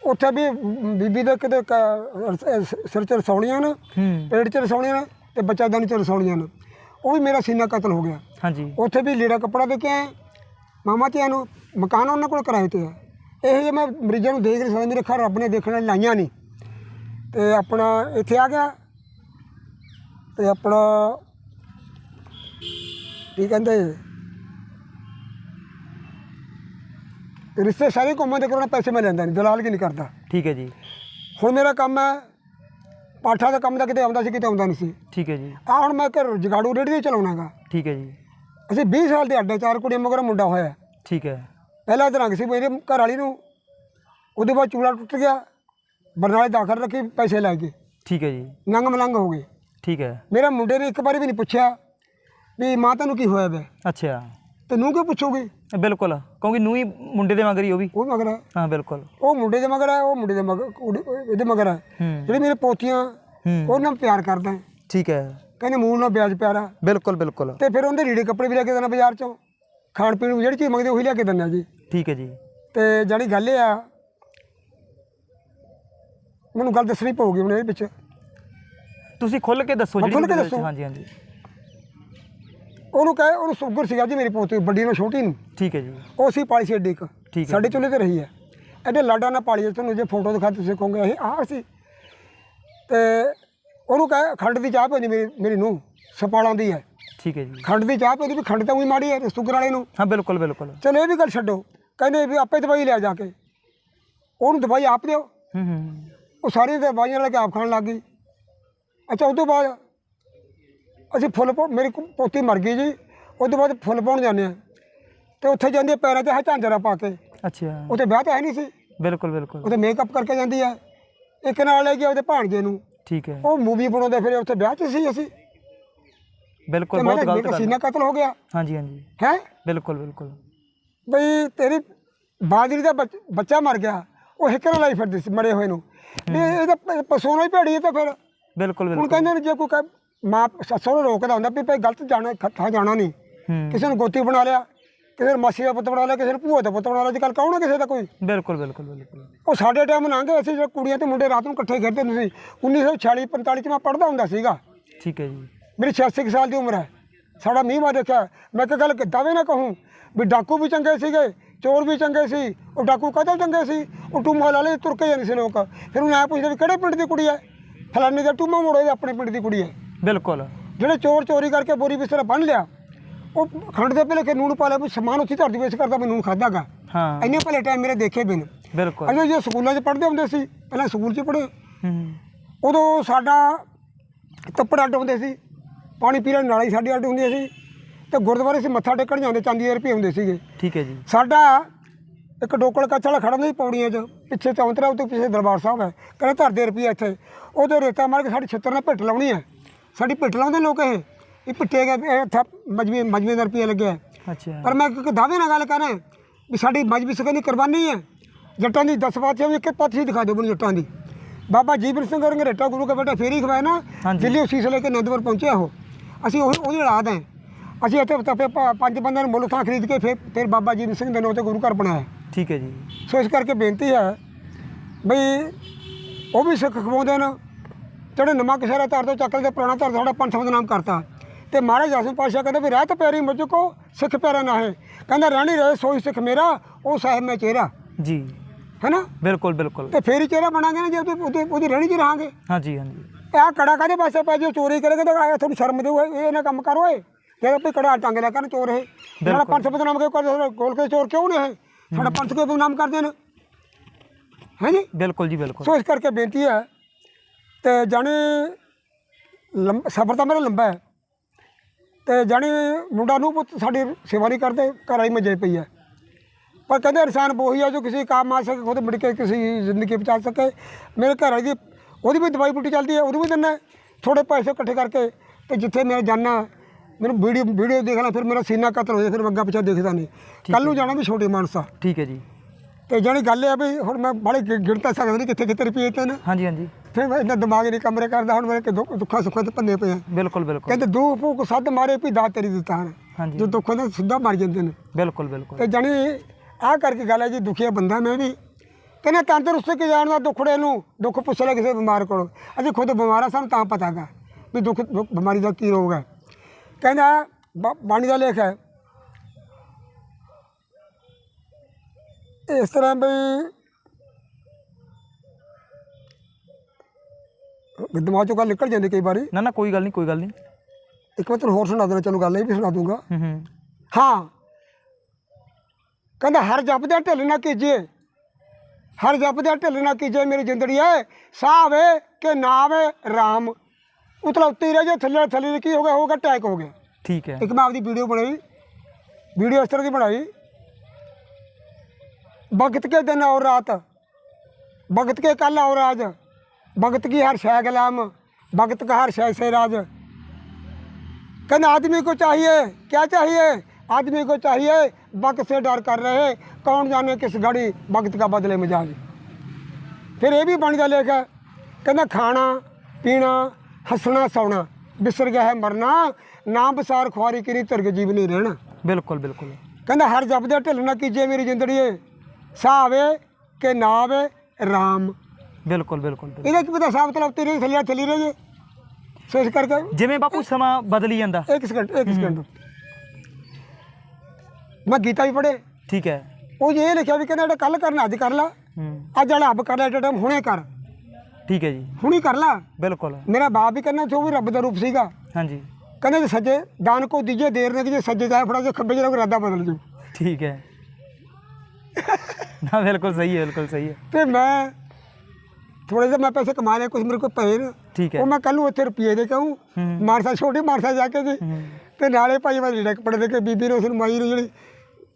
ਉੱਥੇ ਵੀ ਬੀਬੀ ਦੇ ਕਿਤੇ ਕ- ਸ- ਸਿਰ ਚ ਰਸੌਲੀਆਂ ਨੇ
ਹੂੰ।
ਪੇਟ ਚ ਰਸੌਲੀਆਂ ਨੇ ਤੇ ਬੱਚਾ ਦਾਨੀ ਚ ਰਸੌਲੀਆਂ ਨੇ। ਉਹ ਵੀ ਮੇਰਾ ਸੀਨਾ ਕਤਲ ਹੋ ਗਿਆ।
ਹਾਂਜੀ।
ਉੱਥੇ ਵੀ ਲੀੜਾ ਕੱਪੜਾ ਦੇ ਕੇ ਆਏ। ਮਾਮਾ ਧੀਆਂ ਨੂੰ ਮਕਾਨ ਉਹਨਾਂ ਕੋਲ ਕਿਰਾਏ ਤੇ ਆ ਇਹ ਜੇ ਮੈਂ ਮਰੀਜ਼ਾਂ ਨੂੰ ਦੇਖ ਨਹੀਂ ਸਕਦਾ ਮੇਰੇ ਘਰ ਰੱਬ ਨੇ ਦੇਖਣ ਲਾਈਆਂ ਨਹੀਂ। ਤੇ ਆਪਣਾ ਇੱਥੇ ਆ ਗਿਆ। ਤੇ ਆਪਣਾ ਕੀ ਕਹਿੰਦੇ? ਰਿਸ਼ਤੇ ਸਾਰੇ ਕੰਮਾਂ ਦੇ ਕਰਾਉਣਾ ਪੈਸੇ ਮੈਂ ਲੈਂਦਾ ਨਹੀਂ ਦਲਾਲ ਕੀ ਨਹੀਂ ਕਰਦਾ।
ਠੀਕ ਹੈ ਜੀ।
ਹੁਣ ਮੇਰਾ ਕੰਮ ਹੈ ਪਾਠਾ ਦਾ ਕੰਮ ਤਾਂ ਕਿਤੇ ਆਉਂਦਾ ਸੀ ਕਿਤੇ ਆਉਂਦਾ ਨਹੀਂ ਸੀ।
ਠੀਕ ਹੈ ਜੀ।
ਆ ਹੁਣ ਮੈਂ ਘਰ ਜਗਾੜੂ ਰੇੜੀ ਚਲਾਉਣਾਗਾ
ਠੀਕ ਹੈ ਜੀ।
ਅਸੀਂ 20 ਸਾਲ ਦੇ ਅੱਡੇ ਚਾਰ ਕੁੜੀਆਂ ਮਗਰ ਮੁੰਡਾ ਹੋਇਆ।
ਠੀਕ ਹੈ।
ਪਹਿਲਾਂ ਤਾਂ ਰੰਗ ਸੀ ਮੇਰੇ ਘਰ ਵਾਲੀ ਨੂੰ। ਉਹਦੇ ਬਾਅਦ ਚੂੜਾ ਟੁੱਟ ਗਿਆ। ਬਰਨਾਲੇ ਦਾਖਲ ਰੱਖੀ ਪੈਸੇ ਲੈ ਗਏ
ਠੀਕ ਹੈ ਜੀ।
ਨੰਗ ਮਲੰਗ ਹੋ ਗਏ।
ਠੀਕ ਹੈ।
ਮੇਰੇ ਮੁੰਡੇ ਨੇ ਇੱਕ ਵਾਰੀ ਵੀ ਨਹੀਂ ਪੁੱਛਿਆ ਵੀ ਮਾਂ ਤੈਨੂੰ ਕੀ ਹੋਇਆ ਵੇ?
ਅੱਛਾ।
ਤੈਨੂੰ ਕਿਉਂ ਪੁੱਛੋਗੇ?
ਬਿਲਕੁਲ। ਕਿਉਂਕਿ ਨੂੰ ਹੀ ਮੁੰਡੇ ਦੇ ਮਗਰ ਹੀ ਉਹ ਵੀ।
ਉਹ ਮਗਰ ਹੈ
ਹਾਂ ਬਿਲਕੁਲ।
ਉਹ ਮੁੰਡੇ ਦੇ ਮਗਰ ਹੈ ਉਹ ਮੁੰਡੇ ਦੇ ਮਗਰ ਕੁੜੀ- ਇਹਦੇ ਮਗਰ ਹੈ
ਹੂੰ।
ਜਿਹੜੀ ਮੇਰੇ ਪੋਤੀਆਂ
ਹੂੰ।
ਉਹਨਾਂ ਨਾਲ ਪਿਆਰ ਕਰਦਾ। ਹੈ।
ਠੀਕ ਹੈ।
ਕਹਿੰਦੇ ਮੂਲ ਨਾਲ ਵਿਆਜ ਪਿਆਰਾ।
ਬਿਲਕੁਲ ਬਿਲਕੁਲ।
ਤੇ ਫਿਰ ਉਹਦੇ ਲੀੜੇ ਕੱਪੜੇ ਵੀ ਲੈ ਕੇ ਦੇਣਾ ਬਾਜ਼ਾਰ ਚੋਂ। ਖਾਣ ਪੀਣ ਨੂੰ ਜਿਹੜੀ ਚੀਜ਼ ਮੰਗਦੇ ਉਹੀ ਲਿਆ ਕੇ ਦਿੰਦਾ ਜੀ।
ਠੀਕ ਹੈ ਜੀ।
ਤੇ ਜਿਹੜੀ ਗੱਲ ਇਹ ਆ ਮੈਨੂੰ ਗੱਲ ਦੱਸਣੀ ਪਊਗੀ ਮੈਨੂੰ ਇਹਦੇ ਵਿੱਚ।
ਤੁਸੀਂ ਖੁੱਲ ਕੇ ਦੱਸੋ
ਖੁੱਲ੍ਹ ਕੇ ਦੱਸੋ।
ਹਾਂਜੀ ਹਾਂਜੀ।
ਉਹਨੂੰ ਕਹੇ ਉਹਨੂੰ ਸ਼ੂਗਰ ਸੀਗਾ ਜੀ ਮੇਰੀ ਪੋਤੀ ਵੱਡੀ ਨੂੰ ਛੋਟੀ ਨੂੰ।
ਠੀਕ ਹੈ ਜੀ।
ਉਹ ਸੀ ਪਾਲੀ ਸੀ ਏਡੀ ਕੁ
ਠੀਕ ਹੈ
ਸਾਡੇ ਚੁੱਲ੍ਹੇ ਤੇ ਰਹੀ ਹੈ। ਐਡੇ ਲਾਡਾ ਨਾਲ ਪਾਲੀ ਹੈ, ਤੁਹਾਨੂੰ ਜੇ ਫੋਟੋ ਦਿਖਾ ਤੁਸੀਂ ਕਹੋਗੇ ਇਹ ਆਹ ਸੀ। ਤੇ ਉਹਨੂੰ ਕਹੇ ਖੰਡ ਦੀ ਚਾਹ ਪੈਂਦੀ ਮੇਰੀ ਮੇਰੀ ਨੂੰ ਸਪਾਲਾਂ ਦੀ ਹੈ।
ਠੀਕ ਹੈ ਜੀ।
ਖੰਡ ਦੀ ਚਾਹ ਪੈਂਦੀ ਵੀ ਖੰਡ ਤਾਂ ਉਹੀ ਮਾੜੀ ਹੈ ਸ਼ੂਗਰ ਵਾਲੇ ਨੂੰ।
ਹਾਂ ਬਿਲਕੁਲ ਬਿਲਕੁਲ।
ਚਲੋ ਇਹ ਵੀ ਗੱਲ ਛੱਡੋ। ਕਹਿੰਦੇ ਵੀ ਆਪੇ ਦਵਾਈ ਲਿਆ ਜਾ ਕੇ। ਉਹਨੂੰ ਦਵਾਈ ਆਪ ਦਿਓ।
ਹੂੰ ਹੂੰ।
ਉਹ ਸਾਰੀਆਂ ਦਵਾਈਆਂ ਲੈ ਕੇ ਆਪ ਖਾਣ ਲੱਗ ਗਈ। ਅੱਛਾ ਉਸ ਤੋਂ ਬਾਅਦ ਅਸੀਂ ਫੁੱਲ ਪਾ- ਮੇਰੀ ਪੋਤੀ ਮਰ ਗਈ ਜੀ। ਉਸ ਤੋਂ ਬਾਅਦ ਫੁੱਲ ਪਾਉਣ ਜਾਂਦੇ ਆ ਤੇ ਉੱਥੇ ਜਾਂਦੀ ਪੈਰਾਂ 'ਤੇ ਹੈ ਝਾਂਜਰਾ ਪਾ ਕੇ।
ਅੱਛਾ।
ਉੱਥੇ ਵਿਆਹ ਤਾਂ ਹੈ ਨਹੀਂ ਸੀ।
ਬਿਲਕੁਲ ਬਿਲਕੁਲ।
ਉੱਥੇ ਮੇਕਅਪ ਕਰਕੇ ਜਾਂਦੀ ਆ। ਇੱਕ ਨਾਲ ਲੈ ਗਿਆ ਉਹਦੇ ਭਾਣਜੇ ਨੂੰ।
ਠੀਕ ਹੈ।
ਉਹ ਮੂਵੀ ਬਣਾਉਂਦੇ ਫਿਰ। ਉੱਥੇ ਵਿਆਹ 'ਚ ਸੀ ਅਸੀਂ। ਤੇ
ਬਿਲਕੁਲ
ਮੈਂ
ਬਹੁਤ ਗਲਤ ਗੱਲ
ਸੀਨਾ ਕਤਲ ਹੋ ਗਿਆ।
ਹਾਂਜੀ ਹਾਂਜੀ।
ਹੈ?
ਬਿਲਕੁਲ ਬਿਲਕੁਲ।
ਬਈ ਤੇਰੀ ਬਾਜਰੀ ਦਾ ਬੱਚ- ਬੱਚਾ ਮਰ ਗਿਆ। ਉਹ ਹਿੱਕ ਨਾਲ ਲਾਈ ਫਿਰਦੀ ਸੀ ਮਰੇ ਹੋਏ ਨੂੰ। ਵੀ ਇਹ ਤਾਂ ਪਸੋਣਾ ਹੀ ਭੇੜੀ ਹੈ ਤਾਂ ਫਿਰ
ਬਿਲਕੁਲ
ਹੁਣ
ਬਿਲਕੁਲ।
ਕਹਿੰਦੇ ਨੇ ਜੇ ਕੋਈ ਕਹਿ- ਮਾਂ ਸੱਸੋਂ ਨੂੰ ਰੋਕਦਾ ਹੁੰਦਾ ਵੀ ਭਾਈ ਗਲਤ ਜਾਣਾ ਖੱਥਾ ਜਾਣਾ ਨਹੀਂ।
ਹੂੰ।
ਕਿਸੇ ਨੂੰ ਗੋਤੀ ਬਣਾ ਲਿਆ ਕਿਸੇ ਨੂੰ ਮਾਸੀ ਦਾ ਪੁੱਤ ਬਣਾ ਲਿਆ ਕਿਸੇ ਨੂੰ ਭੂਆ ਦਾ ਪੁੱਤ ਬਣਾ ਲਿਆ। ਅੱਜ ਕੱਲ੍ਹ ਕੌਣ ਹੈ ਕਿਸੇ ਦਾ ਕੋਈ?
ਬਿਲਕੁਲ ਬਿਲਕੁਲ ਬਿਲਕੁਲ।
ਉਹ ਸਾਡੇ ਟਾਈਮ ਲੰਘ ਅਸੀਂ ਜਦੋਂ ਕੁੜੀਆਂ ਤੇ ਮੁੰਡੇ ਰਾਤ ਨੂੰ ਇਕੱਠੇ ਖੇਡਦੇ ਹੁੰਦੇ ਸੀ। 1946 45 ਚ ਮੈਂ ਪੜ੍ਹਦਾ ਹੁੰਦਾ ਸੀਗਾ।
ਠੀਕ ਹੈ ਜੀ।
ਮੇਰੀ 86 ਕੁ ਸਾਲ ਦੀ ਉਮਰ ਹੈ। ਸਾਡਾ ਮੀਂਹ ਮਾ ਦੇਖਿਆ ਮੈਂ ਇੱਕ ਗੱਲ ਦਾਵੇ ਨਾ ਕਹੂੰ ਵੀ ਡਾਕੂ ਵੀ ਚੰਗੇ ਸੀਗੇ ਚੋਰ ਵੀ ਚੰਗੇ ਸੀ ਉਹ ਡਾਕੂ ਕਦੋਂ ਚੰਗੇ ਸੀ? ਉਹ ਟੂਮਾ ਵਾਲੇ ਤੁਰ ਕੇ ਜਾਂਦੇ ਸੀ ਲੋਕ। ਫਿਰ ਉਹਨੂੰ ਐ ਪੁੱਛਦੇ ਵੀ ਕਿਹੜੇ ਪਿੰਡ ਦੀ ਕੁੜੀ ਹੈ? ਫਲਾਣੇ ਦਾ ਟੂਮਾ ਮੋੜੇ ਆਪਣੇ ਪਿੰਡ ਦੀ ਕੁੜੀ ਹੈ।
ਬਿਲਕੁਲ।
ਜਿਹੜੇ ਚੋਰ ਚੋਰੀ ਕਰਕੇ ਬੋਰੀ ਬਿਸਤਰਾ ਬੰਨ ਲਿਆ ਉਹ ਖੰਡ ਦੇ ਪਹਿਲੇ ਕਿ ਨੂਣ ਪਾ ਲਿਆ ਵੀ ਸਮਾਨ ਉੱਥੇ ਧਰਦੀ ਵੇਚ ਕਰਦਾ ਮੈਂ ਨੂਣ ਖਾਦਾਗਾ
ਹਾਂ।
ਇੰਨੇ ਭਲੇ ਟਾਈਮ ਮੇਰੇ ਦੇਖੇ ਬਿਨ।
ਬਿਲਕੁਲ।
ਅਜੇ ਜੇ ਸਕੂਲਾਂ 'ਚ ਪੜ੍ਹਦੇ ਹੁੰਦੇ ਸੀ ਪਹਿਲਾਂ ਸਕੂਲ 'ਚ ਪੜ੍ਹੇ।
ਹੂੰ।
ਉਦੋਂ ਸਾਡਾ ਤੱਪੜ ਅੱਡ ਹੁੰਦੇ ਸੀ ਪਾਣੀ ਪੀਣ ਨਾਲੀ ਸਾਡੀ ਅੱਡ ਹੁੰਦੀ ਸੀ ਤੇ ਗੁਰਦੁਆਰੇ ਸੀ ਮੱਥਾ ਟੇਕਣ ਜਾਂਦੇ ਚਾਂਦੀ ਦੇ ਰੁਪਏ ਹੁੰਦੇ ਸੀਗੇ।
ਠੀਕ ਹੈ ਜੀ।
ਸਾਡਾ ਇੱਕ ਡੋਕਲ ਕੱਚ ਵਾਲਾ ਖੜਾ ਨਹੀਂ ਪੌੜੀਆਂ 'ਚ ਪਿੱਛੇ ਚੌਂਤਰਾ ਉੱਤੇ ਪਿੱਛੇ ਦਰਬਾਰ ਸਾਹਿਬ ਹੈ। ਕਹਿੰਦੇ ਧਰਦੇ ਰੁਪਏ ਇੱਥੇ। ਉਹਦੇ ਰੇਤਾ ਮਾਰ ਕੇ ਸਾਡੀ ਛੱਤਰ ਨਾਲ ਪਿੱਟ ਲਾਉਣੀ ਹੈ। ਸਾਡੀ ਪਿੱਟ ਲਾਉਂਦੇ ਲੋਕ ਇਹ। ਇਹ ਪਿੱਟੇ ਗਏ ਇੱਥੇ ਮਜਬੀ ਮਜਬੀ ਦਾ ਰੁਪਏ ਲੱਗਿਆ।
ਅੱਛਾ।
ਪਰ ਮੈਂ ਇੱਕ ਦਾਅਵੇ ਨਾਲ ਗੱਲ ਕਰਾਂ ਵੀ ਸਾਡੀ ਮਜਬੀ ਸਕਨੀ ਕੁਰਬਾਨੀ ਹੈ। ਜੱਟਾਂ ਦੀ 10 ਪਾਤਸ਼ਾਹ ਵੀ ਇੱਕ ਪਾਤਸ਼ਾਹ ਦਿਖਾ ਦਿਓ ਮੈਨੂੰ ਜੱਟਾਂ ਦੀ। ਬਾਬਾ ਜੀਵਨ ਸਿੰਘ ਰੰਗਰੇਟਾ ਗੁਰੂ ਕੇ ਬੇਟਾ ਫੇਰੀ ਖਵਾਇਆ ਨਾ। ਦਿੱਲੀ ਉਸੀ ਸੇ ਲੈ ਕੇ ਅਨੰਦਪੁਰ ਪਹੁੰਚੇ ਉਹ। ਅਸੀਂ ਉਹ ਉਹਦੀ ਔਲਾਦ ਹੈ। ਅਸੀਂ ਇੱਥੇ ਤਪੇ ਪੰਜ ਬੰਦਿਆਂ ਨੂੰ ਮੁੱਲ ਥਾਂ ਖਰੀਦ ਕੇ ਫਿਰ ਫਿਰ ਬਾਬਾ ਜੀਵਨ ਸਿੰਘ ਦੇ ਨਾਂ ਤੇ ਗੁਰੂ ਘਰ ਬਣਾਇਆ।
ਠੀਕ ਹੈ ਜੀ।
ਸੋ ਇਸ ਕਰਕੇ ਬੇਨਤੀ ਹੈ ਬਈ ਉਹ ਵੀ ਸਿੱਖ ਖਵਾਉਂਦੇ ਨੇ ਜਿਹੜੇ ਨਵਾਂ ਕਿਸੇ ਦਾ ਤਰ ਤੋਂ ਚੱਕਰ ਦੇ ਪੁਰਾਣਾ ਤਰ ਸਾਡਾ ਪੰਥ ਬਦਨਾਮ ਕਰਤਾ। ਤੇ ਮਹਾਰਾਜ ਦਸਵੇਂ ਪਾਤਸ਼ਾਹ ਕਹਿੰਦੇ ਵੀ ਰਹਿਤ ਪੈਰੀ ਮੁਝ ਕੋ ਸਿੱਖ ਪਿਆਰਾ ਨਾ ਹੈ ਕਹਿੰਦਾ ਰਹਿਣੀ ਰਹੇ ਸੋਈ ਸਿੱਖ ਮੇਰਾ ਉਹ ਸਾਹਿਬ ਮੈਂ ਚਿਹਰਾ
ਜੀ।
ਹੈਨਾ?
ਬਿਲਕੁਲ ਬਿਲਕੁਲ।
ਤੇ ਫੇਰ ਹੀ ਚਿਹਰਾ ਬਣਾਂਗੇ ਨਾ ਜੇ ਉਹਦੀ- ਉਹਦੀ ਉਹਦੀ ਰਹਿਣੀ 'ਚ ਰਹਾਂਗੇ।
ਹਾਂਜੀ ਹਾਂਜੀ।
ਇਹ ਕੜਾ ਕਾਦੇ ਪਾਸੇ ਪੈ ਜੇ ਚੋਰੀ ਕਰੇਗਾ ਤਾਂ ਆਇਆ ਤੁਹਾਨੂੰ ਸ਼ਰਮ ਦਿਓ ਇਹ ਨਾ ਕੰਮ ਕਰੋ ਏ ਜੇ ਕੋਈ ਕੜਾ ਟੰਗ ਲਿਆ ਕਰਨ ਚੋਰ ਇਹ। ਸਾਡਾ ਪੰਥ ਬਦਨਾਮ ਕਿਉਂ ਕਰਦੇ ਗੋਲ ਕੇ ਚੋਰ ਕਿਉਂ ਨੇ ਇਹ? ਸਾਡਾ ਪੰਥ ਕਿਉਂ ਬਦਨਾਮ ਕਰਦੇ ਨੇ? ਹੈ ਜੀ?
ਬਿਲਕੁਲ ਜੀ ਬਿਲਕੁਲ।
ਸੋ ਇਸ ਕਰਕੇ ਬੇਨਤੀ ਹੈ ਤੇ ਜਾਣੀ ਸਫ਼ਰ ਤਾਂ ਮੇਰਾ ਲੰਬਾ ਹੈ। ਤੇ ਜਾਣੀ ਮੁੰਡਾ ਨੂੰ ਪੁੱਤ ਸਾਡੀ ਸੇਵਾ ਨਹੀਂ ਕਰਦੇ ਘਰ ਆਈ ਮਜੇ ਪਈ ਹੈ। ਪਰ ਕਹਿੰਦੇ ਇਨਸਾਨ ਉਹੀ ਹੈ ਜੋ ਕਿਸੇ ਕੰਮ ਆ ਸਕੇ ਖੁਦ ਮਿਲ ਕੇ ਕਿਸੇ ਜ਼ਿੰਦਗੀ ਬਚਾ ਸਕੇ। ਮੇਰੇ ਘਰ ਦੀ ਉਹਦੀ ਵੀ ਦਵਾਈ ਬੂਟੀ ਚੱਲਦੀ ਹੈ ਉਹਦੀ ਵੀ ਦਿੰਦਾ ਥੋੜੇ ਪੈਸੇ ਇਕੱਠੇ ਕਰਕੇ ਤੇ ਜਿੱਥੇ ਮੈਂ ਜਾਣਾ ਮੈਨੂੰ ਵੀਡੀਓ ਵੀਡੀਓ ਦੇਖਣਾ ਫਿਰ ਮੇਰਾ ਸੀਨਾ ਕਤਲ ਹੋ ਜਾਏ ਫਿਰ ਅੱਗਾ ਪਿੱਛਾ ਦੇਖਦਾ ਨਹੀਂ। ਕੱਲ ਨੂੰ ਜਾਣਾ ਵੀ ਛੋਟੀ ਮਾਨਸਾ।
ਠੀਕ ਹੈ ਜੀ।
ਤੇ ਜਾਣੀ ਗੱਲ ਇਹ ਵੀ ਹੁਣ ਮੈਂ ਬੜੇ ਗਿਣ ਤਾਂ ਸਕਦਾ ਨਹੀਂ ਕਿੱਥੇ ਕਿੱਥੇ ਰੁਪਏ ਤੇ ਨੇ।
ਹਾਂਜੀ ਹਾਂਜੀ।
ਫਿਰ ਮੈਂ ਇੰਨਾ ਦਿਮਾਗ ਨਹੀਂ ਕਮਰੇ ਕਰਦਾ ਹੁਣ ਮੇਰੇ ਕਿ ਦੁੱਖ- ਦੁੱਖਾਂ ਸੁੱਖਾਂ ਤੇ ਪੰਨੇ ਪਏ
ਬਿਲਕੁਲ ਬਿਲਕੁਲ।
ਕਹਿੰਦੇ ਦੋ ਫੂਕ ਸੱਦ ਮਾਰੇ ਵੀ ਦਾ ਤੇਰੀ ਦਿੱਤਾ ਹਨ।
ਹਾਂਜੀ।
ਜੋ ਦੁੱਖਾਂ ਦਾ ਸਿੱਧਾ ਮਰ ਜਾਂਦੇ ਨੇ।
ਬਿਲਕੁਲ ਬਿਲਕੁਲ।
ਤੇ ਜਾਣੀ ਆਹ ਕਰਕੇ ਗੱਲ ਹੈ ਜੀ ਦੁਖੀਆ ਬੰਦਾ ਮੈਂ ਵੀ। ਕਹਿੰਦੇ ਤੰਦਰੁਸਤ ਕਿ ਜਾਣਦਾ ਦੁਖੜੇ ਨੂੰ? ਦੁੱਖ ਪੁੱਛ ਲੈ ਕਿਸੇ ਬਿਮਾਰ ਕੋਲੋਂ। ਅਸੀਂ ਖੁਦ ਬਿਮਾਰ ਸਾਨੂੰ ਤਾਂ ਪਤਾ ਹੈਗਾ ਵੀ ਦੁੱਖ ਦੁੱਖ- ਬਿਮਾਰੀ ਦਾ ਕੀ ਰੋਗ ਹੈ। ਕਹਿੰਦਾ ਬਾ- ਬਾਣੀ ਦਾ ਲੇਖ ਹੈ। ਇਸ ਤਰ੍ਹਾਂ ਵੀ ਦਿਮਾਗ ਚੋਂ ਗੱਲ ਨਿਕਲ ਜਾਂਦੀ ਕਈ ਵਾਰੀ।
ਨਾ ਨਾ ਕੋਈ ਗੱਲ ਨਹੀਂ ਕੋਈ ਗੱਲ ਨਹੀਂ।
ਇੱਕ ਵਾਰ ਤੈਨੂੰ ਹੋਰ ਸੁਣਾ ਦੇਣਾ ਚਲੋ ਗੱਲ ਇਹ ਵੀ ਸੁਣਾ ਦੂੰਗਾ।
ਹੂੰ ਹੂੰ।
ਹਾਂ। ਕਹਿੰਦਾ ਹਰ ਜਪ ਦਾ ਢਿੱਲ ਨਾ ਕੀਜੀਏ। ਹਰ ਜਪ ਦਾ ਢਿੱਲ ਨਾ ਕੀਜੀਏ ਮੇਰੀ ਜ਼ਿੰਦੜੀ ਹੈ ਸਾਹ ਆਵੇ ਕਿ ਨਾ ਆਵੇ ਰਾਮ ਉਤਲੌਤੀ ਰਹਿ ਜੇ ਥੱਲੇ ਥੱਲੇ ਕੀ ਹੋ ਗਿਆ ਹੋਗਾ ਅਟੈਕ ਹੋ ਗਿਆ
ਠੀਕ ਹੈ
ਇੱਕ ਮੈਂ ਆਪਦੀ ਵੀਡੀਓ ਬਣਾਈ ਵੀਡੀਓ ਇਸ ਤਰ੍ਹਾਂ ਦੀ ਬਣਾਈ भगत के दिन और रात भगत के कल और आज भगत की हर शय गुलाम भगत का हर शय से राज कहना आदमी को चाहिए क्या चाहिए आदमी को चाहिए वक्त से डर कर रहे कौन जाने किस घड़ी वक्त का बदले मिजाज फिर ये भी बन गया लेख कहना खाना पीना हंसना सौना बिसर गया है मरना ਨਾ ਬਸਾਰ ਖੁਆਰੀ ਕਰੀ ਧਰਗ ਜੀਵ ਨਹੀਂ ਰਹਿਣਾ।
ਬਿਲਕੁਲ ਬਿਲਕੁਲ।
ਕਹਿੰਦਾ ਹਰ ਜਪ ਦੇ ਢਿੱਲ ਨਾ ਕੀਜੇ ਮੇਰੀ ਜਿੰਦੜੀਏ ਸਾਵੇ ਕਿ ਨਾਵੇ RAM
ਬਿਲਕੁਲ ਬਿਲਕੁਲ।
ਇਹਦਾ ਕੀ ਪਤਾ ਸਾਬ ਤਲਬ ਤੇਰੇ ਥੱਲੇ ਥੱਲੀ ਰਹੇ ਜੇ। ਸੋ ਇਸ ਕਰਕੇ
ਜਿਵੇਂ ਬਾਪੂ ਸਮਾਂ ਬਦਲੀ ਜਾਂਦਾ।
1 ਸਕਿੰਟ ਮੈਂ ਗੀਤਾ ਵੀ ਪੜ੍ਹੇ।
ਠੀਕ ਹੈ।
ਉਹ ਇਹ ਲਿਖਿਆ ਵੀ ਕਹਿੰਦਾ ਜਿਹੜਾ ਕੱਲ ਕਰਨਾ ਅੱਜ ਕਰ ਲਾ।
ਹੂੰ।
ਅੱਜ ਵਾਲਾ ਅੱਬ ਕਰ ਲੈ ਜਿਹੜਾ ਟਾਈਮ ਹੁਣੇ ਕਰ।
ਠੀਕ ਹੈ ਜੀ।
ਹੁਣੀ ਕਰ ਲਾ।
ਬਿਲਕੁਲ।
ਮੇਰਾ ਬਾਪ ਵੀ ਕਹਿੰਦਾ ਸੀ ਉਹ ਵੀ ਰੱਬ ਦਾ ਰੂਪ ਸੀਗਾ।
ਹਾਂਜੀ।
ਕਹਿੰਦੇ ਜੇ ਸੱਜੇ ਦਾਨ ਕੋ ਦੀਜੇ ਦੇਰ ਨੇ ਕਿ ਜੇ ਸੱਜੇ ਜਾਏ ਫੜਾ ਜੇ ਖੱਬੇ ਜਿਹੜਾ ਇਰਾਦਾ ਬਦਲ ਜੂ।
ਠੀਕ ਹੈ। ਨਾ ਬਿਲਕੁਲ ਸਹੀ ਹੈ ਬਿਲकुल ਸਹੀ ਹੈ।
ਤੇ ਮੈਂ ਥੋੜੇ ਜਿਹਾ ਮੈਂ ਪੈਸੇ ਕਮਾ ਲਏ ਕੁਝ ਮੇਰੇ ਕੋਲ ਪਏ ਨੇ।
ਠੀਕ ਹੈ।
ਉਹ ਮੈਂ ਕੱਲ ਨੂੰ ਉੱਥੇ ਰੁਪਏ ਦੇ ਕਹੂੰ। ਮਾਰਸਾ ਛੋਟੀ ਮਾਰਸਾ ਜਾ ਕੇ ਜੀ। ਤੇ ਨਾਲੇ ਭਾਈ ਮੈਂ ਲੀੜਾ ਕੱਪੜੇ ਦੇ ਕੇ ਬੀਬੀ ਨੂੰ ਉਸ ਨੂੰ ਮਾਈ ਨੂੰ ਜਿਹੜੀ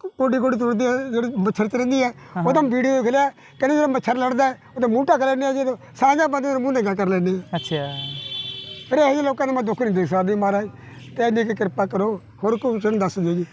ਕੋਡੀ ਕੋਡੀ ਤੁਰਦੀ ਹੈ ਜਿਹੜੀ ਮੱਛਰ ਤੇ ਰਹਿੰਦੀ ਹੈ ਉਹਦਾ ਵੀਡੀਓ ਦੇਖ ਲਿਆ ਕਹਿੰਦੇ ਜਦੋਂ ਮੱਛਰ ਲੜਦਾ ਉਹਦਾ ਮੂੰਹ ਢੱਕ ਲੈਂਦੇ ਆ ਜਦੋਂ ਸਾਂਝਾ ਬੰਦੇ ਦਾ ਮੂੰਹ ਨੰਗਾ ਕਰ ਆ।
ਅੱਛਾ।
ਫਿਰ ਇਹੋ ਲੋਕਾਂ ਨੂੰ ਮੈਂ ਦੁੱਖ ਨਹੀਂ ਦੇ ਸਕਦੀ ਮਹਾਰਾਜ ਤੇ ਇੰਨੀ ਕੁ ਕਿਰਪਾ ਕਰੋ ਹੋਰ ਕੋਈ ਸਾਨੂੰ ਦੱਸ ਦਿਓ ਜੀ।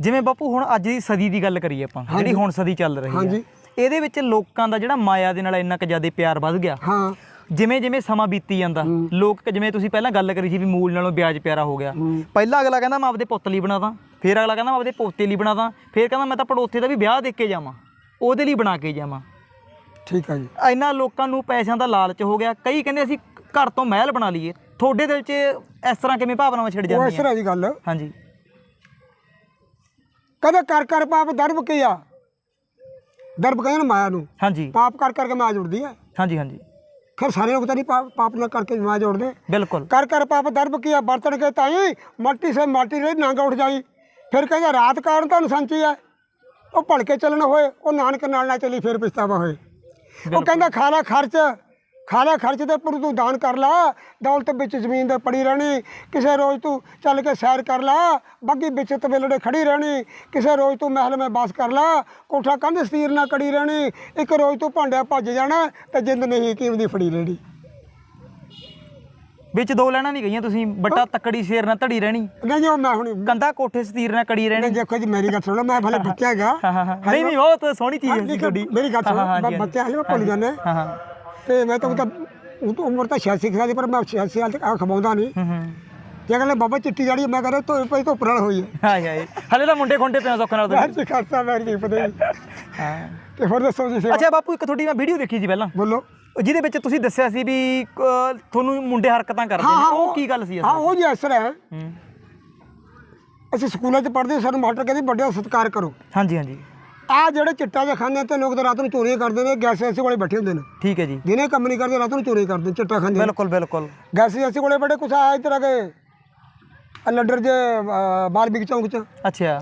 ਜਿਵੇਂ ਬਾਪੂ ਹੁਣ ਅੱਜ ਦੀ ਸਦੀ ਦੀ ਗੱਲ ਕਰੀਏ ਆਪਾਂ ਜਿਹੜੀ ਹੁਣ ਸਦੀ ਚੱਲ ਰਹੀ ਹੈ।
ਹਾਂਜੀ।
ਇਹਦੇ ਵਿੱਚ ਲੋਕਾਂ ਦਾ ਜਿਹੜਾ ਮਾਇਆ ਦੇ ਨਾਲ ਇੰਨਾ ਕੁ ਜ਼ਿਆਦਾ ਪਿਆਰ ਵੱਧ ਗਿਆ।
ਹਾਂ।
ਜਿਵੇਂ ਜਿਵੇਂ ਸਮਾਂ ਬੀਤੀ ਜਾਂਦਾ ਲੋਕ ਜਿਵੇਂ ਤੁਸੀਂ ਪਹਿਲਾਂ ਗੱਲ ਕਰੀ ਸੀ ਵੀ ਮੂਲ ਨਾਲੋਂ ਵਿਆਜ ਪਿਆਰਾ ਹੋ ਗਿਆ। ਪਹਿਲਾਂ ਅਗਲਾ ਕਹਿੰਦਾ ਮੈਂ ਆਪਦੇ ਪੁੱਤ ਲਈ ਬਣਾਦਾ ਫਿਰ ਅਗਲਾ ਕਹਿੰਦਾ ਮੈਂ ਆਪਦੇ ਪੋਤੇ ਲਈ ਬਣਾਦਾ ਫਿਰ ਕਹਿੰਦਾ ਮੈਂ ਤਾਂ ਪੜੋਥੇ ਦਾ ਵੀ ਵਿਆਹ ਦੇਖ ਕੇ ਜਾਵਾਂ ਉਹਦੇ ਲਈ ਬਣਾ ਕੇ ਜਾਵਾਂ।
ਠੀਕ ਆ ਜੀ।
ਇੰਨਾ ਲੋਕਾਂ ਨੂੰ ਪੈਸਿਆਂ ਦਾ ਲਾਲਚ ਹੋ ਗਿਆ ਕਈ ਕਹਿੰਦੇ ਅਸੀਂ ਘਰ ਤੋਂ ਮਹਿਲ ਬਣਾ ਲਈਏ ਤੁਹਾਡੇ ਦਿਲ 'ਚ ਇਸ ਤਰ੍ਹਾਂ ਕਿਵੇਂ ਭਾਵਨਾਵਾਂ ਛਿੜ
ਉਹ ਇਸ
ਜਾਂਦੀਆਂ?
ਤਰ੍ਹਾਂ ਦੀ ਗੱਲ।
ਹਾਂਜੀ।
ਕਦੇ ਕਰ ਕਰ ਪਾਪ ਦਰਬ ਕੀਆ ਦਰਬ ਕਹਿੰਦੇ ਮਾਇਆ ਨੂੰ।
ਹਾਂਜੀ।
ਪਾਪ ਕਰ ਕਰਕੇ ਮਾਇਆ ਜੁੜਦੀ ਹੈ
ਹਾਂਜੀ ਹਾਂਜੀ।
ਖੈਰ ਸਾਰੇ ਲੋਕ ਤਾਂ ਨਹੀਂ ਪਾਪ ਪਾਪ ਨਾਲ ਕਰਕੇ ਮਾਇਆ ਜੋੜਦੇ।
ਬਿਲਕੁਲ।
ਕਰ ਕਰ ਪਾਪ ਦਰਬ ਕੀਆ ਬਰਤਨ ਕੇ ਤਾਈ ਮੱਟੀ ਸੇ ਮਾਟੀ ਰੇ ਨਾਂਗਾ ਉੱਠ ਜਾਈ। ਫਿਰ ਕਹਿੰਦਾ ਰਾਤ ਕਾਰਨ ਤੁਹਾਨੂੰ ਸੰਚੀ ਹੈ। ਉਹ ਭਲਕੇ ਚੱਲਣ ਹੋਏ ਉਹ ਨਾਨਕ ਨਾਲ ਨਾ ਚੱਲੀ ਫਿਰ ਪਛਤਾਵਾ ਹੋਏ। ਉਹ ਕਹਿੰਦਾ ਖਾਲਾ ਖਰਚ ਖਾਲਾ ਖਰਚ ਤੇ ਪਰ ਤੂੰ ਦਾਨ ਕਰ ਲਾ ਦੌਲਤ ਵਿੱਚ ਜ਼ਮੀਨ ਤੇ ਪੜੀ ਰਹਿਣੀ ਕਿਸੇ ਰੋਜ਼ ਤੂੰ ਚੱਲ ਕੇ ਸੈਰ ਕਰ ਲਾ ਬੱਗੀ ਵਿੱਚ ਤਵੇਲੜੇ ਖੜੀ ਰਹਿਣੀ ਕਿਸੇ ਰੋਜ਼ ਤੂੰ ਮਹਿਲ ਮੈਂ ਬਸ ਕਰ ਲਾ ਕੋਠਾ ਕੰਧ ਸਤੀਰ ਨਾ ਕੜੀ ਰਹਿਣੀ ਇੱਕ ਰੋਜ਼ ਤੂੰ ਭਾਂਡਿਆ ਭੱਜ ਜਾਣਾ ਤੇ ਜਿੰਦ ਨਹੀਂ ਕੀਮਦੀ ਫੜੀ ਲੈਣੀ।
ਵਿੱਚ ਦੋ ਲੈਣਾ ਨਹੀਂ ਗਈਆਂ ਤੁਸੀਂ ਬੱਟਾ ਤੱਕੜੀ ਸ਼ੇਰ ਨਾਲ ਧੜੀ ਰਹਿਣੀ।
ਨਹੀਂ ਉਹ ਮੈਂ ਹੁਣ
ਕੰਦਾ ਕੋਠੇ ਸਤੀਰ ਨਾਲ ਕੜੀ ਰਹਿਣੀ।
ਦੇਖੋ ਜੀ ਮੇਰੀ ਗੱਲ ਸੁਣੋ ਮੈਂ ਭਲੇ ਬੱਚਾ ਹੈਗਾ
ਹਾਂ ਹਾਂ ਹਾਂ। ਨਹੀਂ ਨਹੀਂ ਉਹ ਤਾਂ ਸੋਹਣੀ ਚੀਜ਼ ਤੁਹਾਡੀ।
ਮੇਰੀ ਗੱਲ ਸੁਣੋ
ਹਾਂ, ਹਾਂ,
ਮੈਂ ਬੱਚਾ ਹਲੇ ਮੈਂ ਭੁੱਲ ਜਾਂਦਾ।
ਹਾਂ ਹਾਂ।
ਤੇ ਮੈਂ ਤਾਂ ਉਹ ਤਾਂ ਉਹ ਤਾਂ ਉਮਰ ਤਾਂ 86 ਸਾਲ ਦੀ ਪਰ ਮੈਂ 86 ਸਾਲ ਤੱਕ ਆ ਖਮਾਉਂਦਾ ਨਹੀਂ।
ਹੂੰ ਹੂੰ।
ਜੇ ਕਹਿੰਦੇ ਬਾਬਾ ਚਿੱਟੀ ਜਾੜੀ ਮੈਂ ਕਹਿੰਦਾ ਧੋਏ ਪਈ ਧੁੱਪ ਨਾਲ ਹੋਈ ਹੈ।
ਹਾਏ ਹਾਏ। ਹਲੇ ਤਾਂ ਮੁੰਡੇ ਖੁੰਡੇ ਪਿਆ ਸੁੱਖ ਨਾਲ ਤੁਸੀਂ
ਜੀ ਖਾਲਸਾ ਮੈਂ ਨਹੀਂ ਪਤਾ ਜੀ।
ਹਾਂ।
ਤੇ ਹੋਰ ਦੱਸੋ ਜੀ ਸੇਵਾ?
ਅੱਛਾ ਬਾਪੂ ਇੱਕ ਤੁਹਾਡੀ ਮੈਂ ਵੀਡੀਓ ਦੇਖੀ ਸੀ ਪਹਿਲਾਂ।
ਬੋਲੋ।
ਜਿਹਦੇ ਵਿੱਚ ਤੁਸੀਂ ਦੱਸਿਆ ਸੀ ਵੀ ਅਹ, ਤੁਹਾਨੂੰ ਮੁੰਡੇ ਹਰਕਤਾਂ ਕਰਦੇ ਨੇ। ਉਹ ਕੀ ਗੱਲ ਸੀ
ਹਾਂ
ਅਸਲ
ਉਹ ਜੀ ਅਸਰ ਹੈ।
ਹੂੰ।
ਅਸੀਂ ਸਕੂਲਾਂ 'ਚ ਪੜ੍ਹਦੇ ਸਾਨੂੰ ਮਾਸਟਰ ਕਹਿੰਦੇ ਵੱਡਿਆਂ ਦਾ ਸਤਿਕਾਰ ਕਰੋ।
ਹਾਂਜੀ ਹਾਂਜੀ।
ਆ ਜਿਹੜੇ ਚਿੱਟਾ ਜਿਹਾ ਖਾਂਦੇ ਤੇ ਲੋਕ ਤਾਂ ਰਾਤ ਨੂੰ ਚੋਰੀਆਂ ਕਰਦੇ ਨੇ ਗੈਸ ਐਸੇ ਕੋਲੇ ਬੈਠੇ ਹੁੰਦੇ ਨੇ।
ਠੀਕ ਹੈ ਜੀ।
ਦਿਨੇ ਕੰਮ ਨਹੀਂ ਕਰਦੇ ਰਾਤ ਨੂੰ ਚੋਰੀ ਕਰਦੇ ਨੇ, ਚਿੱਟਾ ਖਾਂਦੇ ਨੇ।
ਬਿਲਕੁਲ ਬਿਲਕੁਲ।
ਗੈਸ ਐਸੇ ਕੋਲੇ ਬੈਠੇ ਕੁਛ ਆ ਇਧਰ ਆ ਲੱਡਰ ਜੇ ਅ, ਬਾਲਬੀਕ ਚੌਂਕ 'ਚ।
ਅੱਛਾ।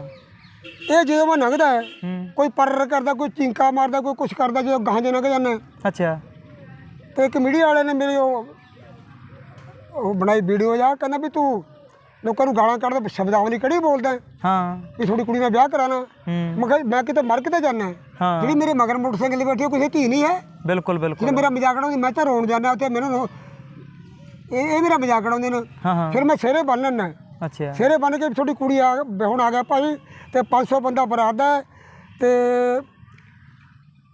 ਇਹ ਜਦੋਂ ਮੈਂ ਲੰਘਦਾ ਹੈ
ਹੂੰ।
ਕੋਈ ਪਰਰ ਕਰਦਾ ਕੋਈ ਚਿੰਕਾ ਮਾਰਦਾ ਕੋਈ ਕੁਛ ਕਰਦਾ ਜਦੋਂ ਗਾਹਾਂ ਦੇ ਲੰਘ ਜਾਂਦਾ
ਅੱਛਾ।
ਤੇ ਇੱਕ ਮੀਡੀਆ ਵਾਲੇ ਨੇ ਮੇਰੇ ਉਹ ਉਹ ਬਣਾਈ ਵੀਡੀਓ ਜਾ ਕਹਿੰਦਾ ਵੀ ਤੂੰ ਲੋਕਾਂ ਨੂੰ ਗਾਲਾਂ ਕੱਢਦਾ ਸ਼ਬਦਾਵਲੀ ਕਿਹੜੀ ਬੋਲਦਾ ਹੈ? ਵੀ ਤੁਹਾਡੀ ਕੁੜੀ ਨਾਲ ਵਿਆਹ ਕਰਾਣਾ
ਹੂੰ।
ਮੈਂ ਕਿਹਾ ਮੈਂ ਕਿਤੇ ਮਰ ਕਿਤੇ ਜਾਣਾ
ਹਾਂ।
ਜਿਹੜੀ ਮੇਰੇ ਮਗਰ ਮੋਟਰਸਾਈਕਲ ਤੇ ਬੈਠੀ ਹੈ ਕੋਈ ਧੀ ਨਹੀਂ ਹੈ।
ਬਿਲਕੁਲ ਬਿਲਕੁਲ।
ਮੇਰਾ ਮਜ਼ਾਕ ਉਡਾਉਂਦੀ ਮੈਂ ਤਾਂ ਰੋਣ ਜਾਂਦਾ ਉੱਥੇ ਮੈਨੂੰ ਇਹ ਇਹ ਮੇਰਾ ਮਜ਼ਾਕ ਉਡਾਉਂਦੇ ਨੇ। ਫਿਰ ਮੈਂ ਸਿਰੇ ਬੰਨ ਲੈਣਾ
ਅੱਛਾ।
ਸਿਰੇ ਬੰਨ ਕੇ ਤੁਹਾਡੀ ਕੁੜੀ ਆ ਹੁਣ ਆ ਗਿਆ ਭਾਈ ਤੇ 500 ਬੰਦਾ ਬਰਾਦਾ ਤੇ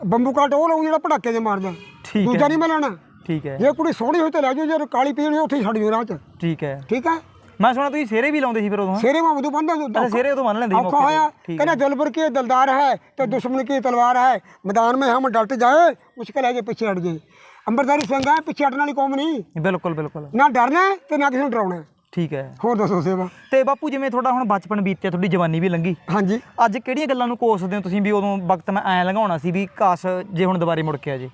ਬੰਬੂ ਕਾਟ ਉਹ ਲਾਉਂ ਜਿਹੜਾ ਪੜਾਕੇ ਦੇ ਮਾਰਦਾ।
ਠੀਕ
ਦੂਜਾ
ਹੈ
ਨਹੀਂ ਮੈਂ ਲੈਣਾ।
ਠੀਕ ਹੈ।
ਜੇ ਕੁੜੀ ਸੋਹਣੀ ਹੋਈ ਤੇ ਲੈ ਜਾਓ ਜੇ ਕਾਲੀ ਪੀਣੀ ਉੱਥੇ ਛੱਡ ਜਾਓ ਰਾਹ 'ਚ।
ਠੀਕ ਹੈ।
ਠੀਕ ਹੈ?
ਮੈਂ ਸੁਣਾ ਤੁਸੀਂ ਸੇਰੇ ਵੀ ਲਾਉਂਦੇ ਸੀ ਫਿਰ ਉਦੋਂ
शेरे में उदू बंद
ਅੱਛਾ ਸਿਹਰੇ ਉਦੋਂ ਮੰਨ ਲੈਂਦੇ ਸੀ
मौका
ਹੋਇਆ।
ਮੌਕੇ
ਤੇ। ਠੀਕ
कहना है। जलपुर के दलदार है तो दुश्मन की तलवार है मैदान में हम डट जाए उसके लहजे पीछे ਸਿੰਘ ਹੈ ਪਿੱਛੇ ਹਟਣ ਵਾਲੀ ਕੌਮ
ਨਹੀਂ। ਬਿਲਕੁਲ
ਬਿਲਕੁਲ। ਨਾ ਡਰਨਾ ਤੇ ਨਾ ਕਿਸੇ ਨੂੰ ਡਰਾਉਣਾ
ਠੀਕ ਹੈ।
ਹੋਰ ਦੱਸੋ ਸੇਵਾ।
ਤੇ ਬਾਪੂ ਜਿਵੇਂ ਤੁਹਾਡਾ ਹੁਣ ਬਚਪਨ ਬੀਤਿਆ ਤੁਹਾਡੀ ਜਵਾਨੀ ਵੀ ਲੰਘੀ।
ਹਾਂਜੀ।
ਅੱਜ ਕਿਹੜੀਆਂ ਗੱਲਾਂ ਨੂੰ ਕੋਸਦੇ ਹੋ ਤੁਸੀਂ ਵੀ ਉਦੋਂ ਵਕਤ ਮੈਂ ਐਂ ਲੰਘਾਉਣਾ ਸੀ ਵੀ ਕਾਸ਼ ਜੇ ਹੁਣ ਦੁਬਾਰੇ ਮੁੜ ਕੇ ਆ ਜੇ?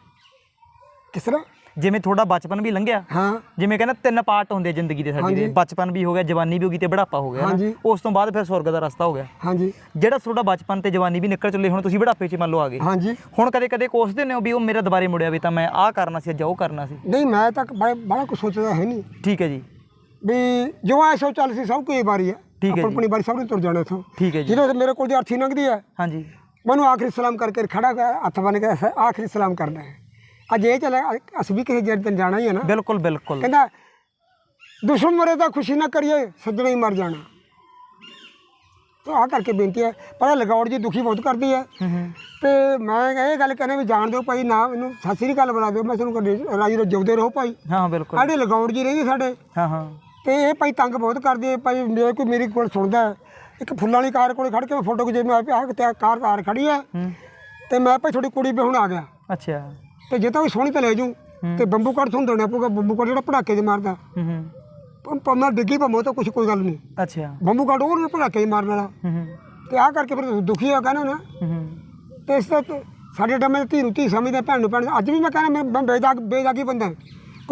ਕਿਸ ਤਰ੍ਹਾਂ?
ਜਿਵੇਂ ਤੁਹਾਡਾ ਬਚਪਨ ਵੀ ਲੰਘਿਆ
ਹਾਂ।
ਜਿਵੇਂ ਕਹਿੰਦਾ ਤਿੰਨ ਪਾਰਟ ਹੁੰਦੇ ਜ਼ਿੰਦਗੀ ਦੇ ਸਾਡੀ ਦੇ। ਬਚਪਨ ਵੀ ਹੋ ਗਿਆ ਜਵਾਨੀ ਵੀ ਹੋ ਗਈ ਤੇ ਬੁਢਾਪਾ ਹੋ ਗਿਆ।
ਹਾਂਜੀ।
ਉਸ ਤੋਂ ਬਾਅਦ ਫਿਰ ਸਵਰਗ ਦਾ ਰਸਤਾ ਹੋ ਗਿਆ।
ਹਾਂਜੀ।
ਜਿਹੜਾ ਤੁਹਾਡਾ ਬਚਪਨ ਤੇ ਜਵਾਨੀ ਵੀ ਨਿਕਲ ਚੱਲੇ ਹੁਣ ਤੁਸੀਂ ਬੁਢਾਪੇ 'ਚ ਮੰਨ ਲਓ ਆ ਗਏ।
ਹਾਂਜੀ।
ਹੁਣ ਕਦੇ ਕਦੇ ਕੋਸਦੇ ਨੇ ਵੀ ਉਹ ਮੇਰਾ ਦੁਬਾਰੇ ਮੁੜਿਆ ਵੀ ਤਾਂ ਮੈਂ ਆਹ ਕਰਨਾ ਸੀ ਜਾਂ ਉਹ ਕਰਨਾ ਸੀ?
ਨਹੀਂ ਮੈਂ ਤਾਂ ਬੜਾ ਕੁਝ ਸੋਚਦਾ ਹੈ ਨਹੀਂ।
ਠੀਕ ਹੈ ਜੀ।
ਵੀ ਜੋ ਐ ਸੋ ਚੱਲ ਸੀ ਸਭ ਕੋਈ ਵਾਰੀ ਹੈ
ਠੀਕ ਹੈ
ਆਪਣੀ ਵਾਰੀ ਸਭ ਨੇ ਤੁਰ ਜਾਣਾ ਇਥੋਂ।
ਠੀਕ ਹੈ ਜੀ।
ਜਦੋਂ ਮੇਰੇ ਕੋਲ ਦੀ ਅਰਥੀ ਲੰਘਦੀ ਹੈ
ਹਾਂਜੀ।
ਮੈਨੂੰ ਆਖਰੀ ਸਲਾਮ ਕਰਕੇ ਖੜਾ ਹੱਥ ਬੰਨ ਕੇ ਆਖਰੀ ਸਲਾਮ ਕਰਦਾ ਹੈ। ਅੱਜ ਇਹ ਚੱਲ ਅਸੀਂ ਵੀ ਕਿਸੇ ਜਰ ਦਿਨ ਜਾਣਾ ਹੀ ਹੈ ਨਾ।
ਬਿਲਕੁਲ ਬਿਲਕੁਲ।
ਕਹਿੰਦਾ ਦੁਸ਼ਮਣ ਮਰੇ ਤਾਂ ਖੁਸ਼ੀ ਨਾ ਕਰੀਏ ਸੱਜਣਾ ਹੀ ਮਰ ਜਾਣਾ। ਤਾਂ ਆ ਕਰਕੇ ਬੇਨਤੀ ਹੈ ਪਰ ਲਗਾਉੜ ਜੀ ਦੁਖੀ ਬਹੁਤ ਕਰਦੀ ਹੈ। ਤੇ ਮੈਂ ਇਹ ਗੱਲ ਕਹਿੰਦਾ ਵੀ ਜਾਣ ਦਿਓ ਭਾਈ ਨਾ ਮੈਨੂੰ ਸਤਿ ਸ੍ਰੀ ਅਕਾਲ ਬੁਲਾ ਦਿਓ ਮੈਂ ਤੁਹਾਨੂੰ ਰਾਜੀ ਰੋ ਜਿਉਂਦੇ ਰਹੋ ਭਾਈ।
ਹਾਂ ਬਿਲਕੁਲ।
ਆੜੇ ਲਗਾਉੜ ਜੀ ਰਹਿੰਦੇ ਸਾਡੇ।
ਹਾਂ ਹਾਂ।
ਤੇ ਇਹ ਭਾਈ ਤੰਗ ਬਹੁਤ ਕਰਦੇ ਭਾਈ ਮੇਰੇ ਕੋਈ ਮੇਰੀ ਕੋਲ ਸੁਣਦਾ। ਇੱਕ ਫੁੱਲਾਂ ਵਾਲੀ ਕਾਰ ਕੋਲੇ ਖੜ ਕੇ ਫੋਟੋ ਖਿਚੇ ਮੈਂ ਆ ਕਾਰ ਕਾਰ ਖੜੀ ਹੈ। ਤੇ ਮੈਂ ਭਾਈ ਤੁਹਾਡੀ ਕੁੜੀ ਵੀ ਹੁਣ ਆ ਗਿਆ।
ਅੱਛਾ।
ਤੇ ਜੇ ਤਾਂ ਉਹ ਸੋਹਣੀ ਤਾਂ ਲੈ ਜੂ ਤੇ ਬੰਬੂ ਕੱਢ ਤੁਹਾਨੂੰ ਦੇਣਾ ਪਊਗਾ ਬੰਬੂ ਕੱਢ ਜਿਹੜਾ ਪੜਾਕੇ 'ਚ ਮਾਰਦਾ।
ਹੂੰ ਹੂੰ।
ਪ- ਭਾਵੇਂ ਡਿੱਗੀ ਭਾਵੇਂ ਤਾਂ ਕੁਛ ਕੋਈ ਗੱਲ ਨਹੀਂ।
ਅੱਛਾ।
ਬੰਬੂ ਕੱਢ ਉਹ ਪੜਾਕੇ 'ਚ ਮਾਰਨ ਵਾਲਾ।
ਹੂੰ
ਤੇ ਆ ਕਰਕੇ ਫਿਰ ਦੁਖੀ ਹੋ ਕਹਿੰਦਾ ਨਾ।
ਹੂੰ
ਤੇ ਇਸ ਤਰ੍ਹਾਂ ਸਾਡੇ ਦੇ ਧੀ ਨੂੰ ਧੀ ਸਮਝਦੇ ਭੈਣ ਨੂੰ ਭੈਣ ਅੱਜ ਵੀ ਮੈਂ ਕਹਿੰਦਾ ਮੈਂ- ਬੇਦਾਗ ਬੇਦਾਗੀ ਬੰਦਾ।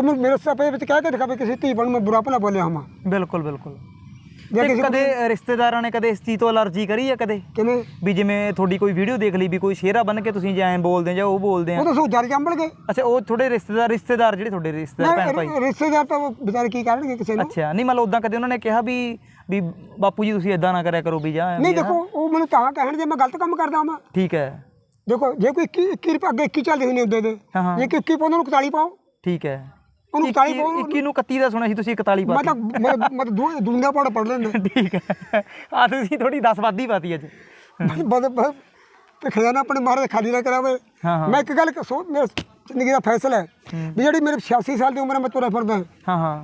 ਮੈਨੂੰ ਮੇਰੇ ਸਪੇ ਵਿੱਚ ਕਹਿ ਕੇ ਦਿਖਾਵੇ ਕਿਸੇ ਧੀ ਬਣ ਮੈਂ ਬੁਰਾ ਭਲਾ ਬੋਲਿਆ ਹਾਂ
ਬਿਲਕੁਲ ਬਿਲਕੁਲ। ਤੇ ਕਦੇ ਰਿਸ਼ਤੇਦਾਰਾਂ ਨੇ ਕਦੇ ਇਸ ਚੀਜ਼ ਤੋਂ ਅਲਰਜੀ ਕਰੀ ਹੈ ਕਦੇ?
ਕਿਵੇਂ?
ਵੀ ਜਿਵੇਂ ਤੁਹਾਡੀ ਕੋਈ ਵੀਡੀਓ ਦੇਖ ਲਈ ਵੀ ਕੋਈ ਸ਼ੇਰਾ ਬਣ ਕੇ ਤੁਸੀਂ ਜੇ ਐਂ ਬੋਲਦੇ ਜਾਂ ਉਹ ਬੋਲਦੇ ਆ।
ਉਹ ਤਾਂ ਸੋ ਜਰ ਜੰਬਲ ਗਏ।
ਅੱਛਾ ਉਹ ਤੁਹਾਡੇ ਰਿਸ਼ਤੇਦਾਰ ਰਿਸ਼ਤੇਦਾਰ ਜਿਹੜੇ ਤੁਹਾਡੇ ਰਿਸ਼ਤੇਦਾਰ ਭੈਣ ਭਾਈ?
ਰਿਸ਼ਤੇਦਾਰ ਤਾਂ ਉਹ ਵਿਚਾਰੇ ਕੀ ਕਰਨਗੇ ਕਿਸੇ ਨੂੰ?
ਅੱਛਾ ਨਹੀਂ ਮਤਲਬ ਉਦਾਂ ਕਦੇ ਉਹਨਾਂ ਨੇ ਕਿਹਾ ਵੀ ਵੀ ਬਾਪੂ ਜੀ ਤੁਸੀਂ ਇਦਾਂ ਨਾ ਕਰਿਆ ਕਰੋ ਵੀ ਜਾਂ
ਨਹੀਂ ਦੇਖੋ ਉਹ ਮੈਨੂੰ ਤਾਂ ਕਹਿਣ ਜੇ ਮੈਂ ਗਲਤ ਕੰਮ ਕਰਦਾ ਹਾਂ
ਠੀਕ ਹੈ।
ਦੇਖੋ ਜੇ ਕੋਈ 21 21 ਰੁਪਏ ਅੱਗੇ 21 ਚੱਲਦੇ ਹੋਏ ਨੇ ਉਹਦੇ ਦੇ
ਹਾਂ ਹਾਂ।
ਜੇ ਕਿ 21 ਪਾਉਂਦਾ ਉਹਨੂੰ 41 ਪਾਓ।
ਠੀਕ ਹੈ।
ਉਹਨੂੰ 41 ਪਾਓ
21 ਨੂੰ 31 ਦਾ ਸੁਣਿਆ ਸੀ ਤੁਸੀਂ 41
ਮੈਂ
ਪਾਤੀ।
ਤਾਂ ਮੈਂ ਮੈਂ ਤਾਂ ਦੂ- ਦੁਨੀਆ ਪੜ ਪੜ ਲੈਂਦਾ।
ਠੀਕ ਹੈ। ਆ ਤੁਸੀਂ ਥੋੜੀ 10 ਵਾਦੀ ਪਾਤੀ ਅੱਜ।
ਬਸ ਬਸ ਤੇ ਖਜ਼ਾਨਾ ਆਪਣੇ ਮਹਾਰਾਜ ਖਾਲੀ ਨਾ ਕਰਾਵੇ। ਮੈਂ ਇੱਕ ਗੱਲ ਸੋਚ ਮੇਰੇ ਜ਼ਿੰਦਗੀ ਦਾ ਫੈਸਲਾ ਹੈ ਵੀ ਜਿਹੜੀ ਮੇਰੇ 86 ਸਾਲ ਦੀ ਉਮਰ ਹੈ ਮੈਂ ਤੁਰਿਆ ਫਿਰਦਾ
ਹਾਂ। ਹਾਂ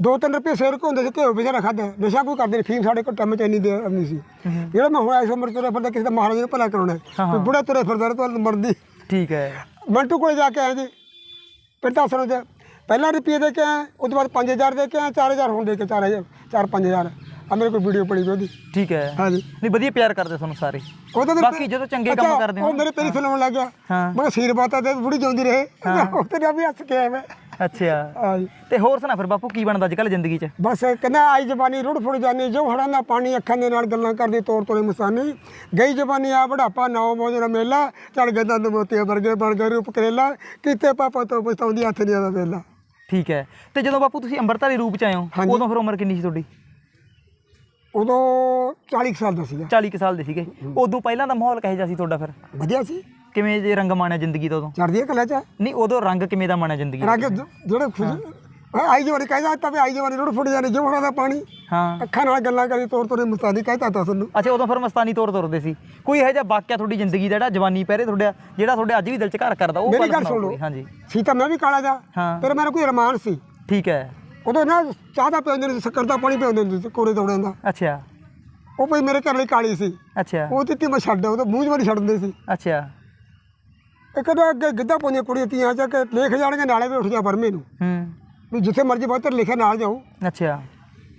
ਦੋ ਤਿੰਨ ਰੁਪਏ ਸੇਰ ਕੋ ਹੁੰਦੇ ਸੀ ਘਿਓ ਵਿਚਾਰਾ ਖਾਦਾ ਨਸ਼ਾ ਕੋਈ ਕਰਦੇ ਫੀਮ ਸਾਡੇ ਕੋਲ ਟੱਮ ਚ ਇੰਨੀ ਦੇ ਨਹੀਂ ਸੀ। ਜਿਹੜਾ ਮੈਂ ਹੁਣ ਇਸ ਉਮਰ ਤੁਰਿਆ ਫਿਰਦਾ ਕਿਸੇ ਦਾ ਮਹਾਰਾਜ ਨੂੰ ਭਲਾ ਕਰਾਉਣਾ ਵੀ ਬੁੜਾ ਤੁਰਿਆ ਫਿਰਦਾ ਤਾਂ ਮਰਦੀ।
ਠੀਕ ਹੈ।
ਮੰਟੂ ਕੋਲੇ ਜਾ ਕੇ ਆਏ ਜੀ। ਤਾਂ ਅਸਲ ਵਿੱਚ ਪਹਿਲਾਂ ਰੁਪਏ ਦੇ ਕੇ ਆਏ ਤੋਂ ਬਾਅਦ 5000 ਦੇ ਕੇ ਆਏ 4000 ਹੁਣ ਦੇ ਕੇ 4000 4 5000 ਆ ਮੇਰੇ ਕੋਲ ਵੀਡੀਓ ਪੜੀ ਵੀ ਉਹਦੀ।
ਠੀਕ ਹੈ।
ਹਾਂਜੀ।
ਨਹੀਂ ਵਧੀਆ ਪਿਆਰ ਕਰਦੇ ਤੁਹਾਨੂੰ ਸਾਰੇ।
ਉਹ ਤਾਂ
ਬਾਕੀ ਜਦੋਂ ਚੰਗੇ ਕੰਮ ਕਰਦੇ ਹੋ
ਉਹ ਮੇਰੇ ਪੈਰੀ ਸੁਣਾਉਣ ਲੱਗ ਗਿਆ।
ਹਾਂ।
ਮੈਂ ਕਿਹਾ ਸੀਰ ਬਾਤਾ ਤੇ ਬੁੜੀ ਜਿਉਂਦੀ ਰਹੇ। ਉਹ ਤੇ ਨਾ ਵੀ ਹੱਸ ਕੇ ਆਇਆ ਮੈਂ।
ਅੱਛਾ। ਤੇ ਹੋਰ ਸੁਣਾ ਫਿਰ ਬਾਪੂ ਕੀ ਬਣਦਾ ਅੱਜ ਕੱਲ ਜ਼ਿੰਦਗੀ 'ਚ?
ਬਸ ਕਹਿੰਦਾ ਆਈ ਜਵਾਨੀ ਰੁੜ ਫੁੜ ਜਾਨੀ ਜੋ ਹੜਾਂ ਦਾ ਪਾਣੀ ਅੱਖਾਂ ਦੇ ਨਾਲ ਗੱਲਾਂ ਕਰਦੀ ਤੋੜ ਤੋੜੇ ਮਸਾਨੀ। ਗਈ ਜਵਾਨੀ ਆ ਬੁਢਾਪਾ ਨੌ ਮੋਜ ਦਾ ਮੇਲਾ ਚੜ ਗਿਆ ਦੰਦ ਮੋਤੀਆਂ ਵਰਗੇ ਬਣ ਗਏ ਰੂਪ ਕਰੇਲਾ। ਕੀਤੇ ਪਾਪਾ ਤੋਂ ਪਛਤਾਉਂਦੀ ਹੱਥ ਨਹੀਂ ਆਦਾ ਵੇਲਾ
ਠੀਕ ਹੈ। ਤੇ ਜਦੋਂ ਬਾਪੂ ਤੁਸੀਂ ਅੰਮ੍ਰਿਤਧਾਰੀ ਰੂਪ 'ਚ ਆਏ ਹੋ
ਹਾਂਜੀ।
ਉਦੋਂ ਫਿਰ ਉਮਰ ਕਿੰਨੀ ਸੀ ਤੁਹਾਡੀ?
ਉਦੋਂ 40 ਕੁ ਸਾਲ ਦਾ ਸੀਗਾ।
40 ਕੁ ਸਾਲ ਦੇ ਸੀਗੇ। ਉਦੋਂ ਪਹਿਲਾਂ ਦਾ ਮਾਹੌਲ ਕਿਹੋ ਜਿਹਾ ਸੀ ਤੁਹਾਡਾ ਫਿਰ?
ਵਧੀਆ ਸੀ।
ਕਿਵੇਂ ਜੇ ਰੰਗ ਮਾਣਿਆ ਜ਼ਿੰਦਗੀ ਦਾ ਉਦੋਂ?
ਚੜਦੀ ਕਲਾ ਚ
ਨਹੀਂ ਉਦੋਂ ਰੰਗ ਕਿਵੇਂ ਦਾ ਮਾਣਿਆ ਜ਼ਿੰਦਗੀ ਦਾ?
ਰੰਗ ਜ- ਜਿਹੜੇ ਖੁਸ਼ ਆਈ ਜਵਾਨੀ ਕਹਿੰਦਾ ਤਾਂ ਵੀ ਆਈ ਜਵਾਨੀ ਰੁੜ ਫੁੜ ਜਾਨੀ ਜੋ ਹੜਾਂ ਦਾ ਪਾਣੀ।
ਹਾਂ।
ਅੱਖਾਂ ਨਾਲ ਗੱਲਾਂ ਕਰੀ ਤੋੜ ਤੋੜੇ ਮਸਾਨੀ ਕਹਿੰਦਾ ਤਾਂ ਤੁਹਾਨੂੰ।
ਅੱਛਾ ਉਦੋਂ ਫਿਰ ਮਸਤਾਨੀ ਤੌਰ ਤੁਰਦੇ ਸੀ। ਕੋਈ ਇਹੋ ਜਿਹਾ ਵਾਕਿਆ ਤੁਹਾਡੀ ਜ਼ਿੰਦਗੀ ਦਾ ਜਿਹੜਾ ਜਵਾਨੀ ਪਹਿਰੇ ਤੁਹਾਡਾ ਜਿਹੜਾ ਤੁਹਾਡੇ ਅੱਜ ਵੀ ਦਿਲ 'ਚ ਘਰ ਕਰਦਾ ਉਹ
ਮੇਰੀ ਗੱਲ ਸੁਣ ਲਓ।
ਹਾਂਜੀ।
ਸੀ ਤਾਂ ਮੈਂ ਵੀ ਕਾਲਾ ਜਾ
ਹਾਂ।
ਪਰ ਮੇਰਾ ਕੋਈ ਅਰਮਾਨ ਸੀ।
ਠੀਕ ਹੈ।
ਉਦੋਂ ਨਾ ਚਾਹ ਦਾ ਪਿਆਉਂਦੇ ਨੇ ਸ਼ੱਕਰ ਦਾ ਪਾਣੀ ਪਿਆਉਂਦੇ ਹੁੰਦੇ ਸੀ ਕੋਰੇ ਤੋੜਿਆਂ ਦਾ।
ਅੱਛਾ।
ਉਹ ਭਈ ਮੇਰੇ ਘਰ ਲਈ ਕਾਲੀ ਸੀ।
ਅੱਛਾ।
ਉਹ ਦਿੱਤੀ ਮੈਂ ਛੱਡ ਉਹ ਤਾਂ ਮੂੰਹ ਜਵਾਨੀ ਛੱਡ ਦਿੰਦੇ ਸੀ।
ਅੱਛਾ।
ਇੱਕ ਤਾਂ ਅੱਗੇ ਗਿੱਧਾ ਪਾਉਂਦੀਆਂ ਕੁੜੀਆਂ ਤੀਆਂ ਚ ਕਿ ਲਿਖ ਜਾਣਗੇ ਨਾਲੇ ਵੀ ਉੱਠ ਜਾ ਬਰਮੇ ਨੂੰ।
ਹੂੰ।
ਵੀ ਜਿੱਥੇ ਮਰਜ਼ੀ ਬਹੁਤਰ ਲਿਖਿਆ ਨਾਲ ਜਾਓ।
ਅੱਛਾ।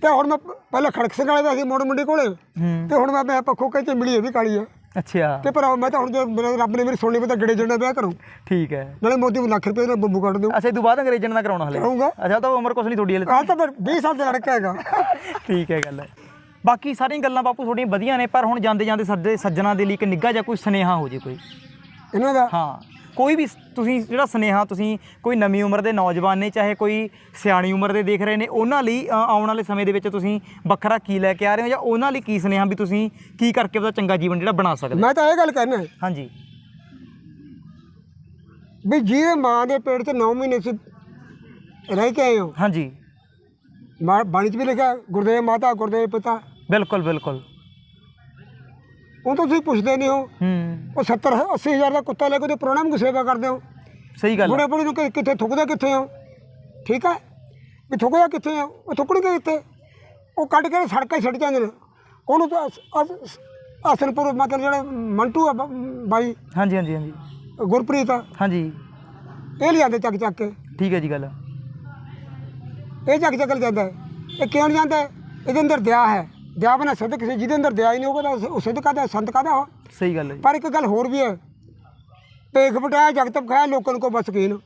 ਤੇ ਹੁਣ ਮੈਂ ਪਹਿਲਾਂ ਖੜਕ ਸਿੰਘ ਵਾਲੇ ਦਾ ਸੀ ਮੋੜ ਮੰਡੀ ਕੋਲੇ। ਤੇ ਹੁਣ ਮੈਂ ਮੈਂ ਪੱਖੋਂ ਕਹੇ ਮਿਲੀ ਇਹ ਵੀ ਕਾਲੀ ਹੈ
ਅੱਛਾ।
ਤੇ ਪਰ ਮੈਂ ਤਾਂ ਹੁਣ ਜੇ ਮੇਰੇ ਰੱਬ ਨੇ ਮੇਰੀ ਸੁਣਨੀ ਪਤਾ ਗੜੇ ਜੰਡਾ ਵਿਆਹ ਕਰੂੰ।
ਠੀਕ ਹੈ।
ਨਾਲੇ ਮੋਦੀ ਨੂੰ ਲੱਖ ਰੁਪਏ ਦਾ ਬੱਬੂ ਕੱਢ ਦਿਓ।
ਅੱਛਾ ਇਹ ਤੋਂ ਬਾਅਦ ਅੰਗਰੇਜ਼ਾਂ ਨਾਲ ਕਰਾਉਣਾ ਹਲੇ?
ਕਰਾਉਂਗਾ
ਅੱਛਾ ਤਾਂ ਉਮਰ ਕੁਛ ਨਹੀਂ ਤੁਹਾਡੀ ਹਲੇ।
ਆਹ ਤਾਂ ਫਿਰ 20 ਸਾਲ ਦਾ ਲੜਕਾ ਹੈਗਾ।
ਠੀਕ ਹੈ ਗੱਲ ਬਾਕੀ ਸਾਰੀਆਂ ਗੱਲਾਂ ਬਾਪੂ ਤੁਹਾਡੀਆਂ ਵਧੀਆ ਨੇ ਪਰ ਹੁਣ ਜਾਂਦੇ ਜਾਂਦੇ ਸਾਡੇ ਸੱਜਣਾ ਦੇ ਲਈ ਇੱਕ ਨਿੱਘਾ ਜਿਹਾ ਕੋਈ ਸੁਨੇਹਾ ਹੋ ਜੇ ਕੋਈ।
ਇਹਨਾਂ ਦਾ?
ਹਾਂ। ਕੋਈ ਵੀ ਤੁਸੀਂ ਜਿਹੜਾ ਸੁਨੇਹਾ ਤੁਸੀਂ ਕੋਈ ਨਵੀਂ ਉਮਰ ਦੇ ਨੌਜਵਾਨ ਨੇ ਚਾਹੇ ਕੋਈ ਸਿਆਣੀ ਉਮਰ ਦੇ ਦੇਖ ਰਹੇ ਨੇ ਉਹਨਾਂ ਲਈ ਅ, ਆਉਣ ਵਾਲੇ ਸਮੇਂ ਦੇ ਵਿੱਚ ਤੁਸੀਂ ਵੱਖਰਾ ਕੀ ਲੈ ਕੇ ਆ ਰਹੇ ਹੋ ਜਾਂ ਉਹਨਾਂ ਲਈ ਕੀ ਸੁਨੇਹਾ ਵੀ ਤੁਸੀਂ ਕੀ ਕਰਕੇ ਉਹਦਾ ਚੰਗਾ ਜੀਵਨ ਜਿਹੜਾ ਬਣਾ ਸਕਦੇ
ਮੈਂ ਤਾਂ ਇਹ ਗੱਲ ਕਹਿਣਾ
ਹਾਂਜੀ।
ਵੀ ਜਿਹਦੇ ਮਾਂ ਦੇ ਪੇਟ 'ਚ 9 ਮਹੀਨੇ ਸੀ ਰਹਿ ਕੇ ਆਏ ਹੋ।
ਹਾਂਜੀ।
ਮਾ- ਬਾਣੀ 'ਚ ਵੀ ਲਿਖਿਆ ਗੁਰਦੇਵ ਮਾਤਾ ਗੁਰਦੇਵ ਪਿਤਾ।
ਬਿਲਕੁਲ ਬਿਲਕੁਲ।
ਉਹ ਤਾਂ ਤੁਸੀਂ ਪੁੱਛਦੇ ਨਹੀਂ ਹੋ।
ਹੂੰ।
ਉਹ 70 80 ਹਜ਼ਾਰ ਦਾ ਕੁੱਤਾ ਲੈ ਕੇ ਉਹਦੇ ਪ੍ਰੋਣਾਮ ਨੂੰ ਸੇਵਾ ਕਰਦੇ ਹੋ।
ਸਹੀ ਗੱਲ
ਬੁੜੇ
ਹੈ।
ਬੁੜੇ ਨੂੰ ਕਿ- ਕਿੱਥੇ ਥੁੱਕਦੇ ਕਿੱਥੇ ਹੋ? ਠੀਕ ਹੈ ਵੀ ਥੁੱਕਦਾ ਕਿੱਥੇ ਹੋ ਉਹ ਥੁੱਕਣਗੇ ਕਿੱਥੇ? ਉਹ ਕੱਢ ਕੇ ਸੜਕਾਂ 'ਤੇ ਛੱਡ ਜਾਂਦੇ ਨੇ। ਉਹਨੂੰ ਤਾਂ ਹਸਨਪੁਰ ਮਤਲਬ ਜਿਹੜਾ ਮੰਟੂ ਆ ਬ- ਬਾਈ
ਹਾਂਜੀ ਹਾਂਜੀ ਹਾਂਜੀ।
ਗੁਰਪ੍ਰੀਤ ਆ,
ਹਾਂਜੀ।
ਇਹ ਲਿਆਂਦੇ ਚੱਕ ਚੱਕ ਕੇ।
ਠੀਕ ਹੈ ਜੀ ਗੱਲ।
ਇਹ ਚੱਕ ਚੱਕ ਜਾਂਦਾ ਹੈ। ਇਹ ਕਿਉਂ ਨਹੀਂ ਜਾਂਦਾ ਹੈ? ਇਹਦੇ ਅੰਦਰ ਦਇਆ ਹੈ। ਦਇਆ ਬਣਾ ਸਿੱਧ ਕਿਸੇ ਜਿਹਦੇ ਅੰਦਰ ਦਇਆ ਹੀ ਨਹੀਂ ਹੋਊਗਾ ਤਾਂ ਉਹ ਸਿੱਧ ਕਾਹਦਾ ਸੰਤ ਕਾਹਦਾ ਉਹ?
ਸਹੀ ਗੱਲ ਹੈ ਜੀ।
ਪਰ ਇੱਕ ਗੱਲ ਹੋਰ ਵੀ ਹੈ ਭੇਖ ਬਟਾਇਆ ਜਗਤ ਖਾਇਆ ਲੋਕਾਂ ਨੂੰ ਕੋ ਬਸ ਕੀਨ।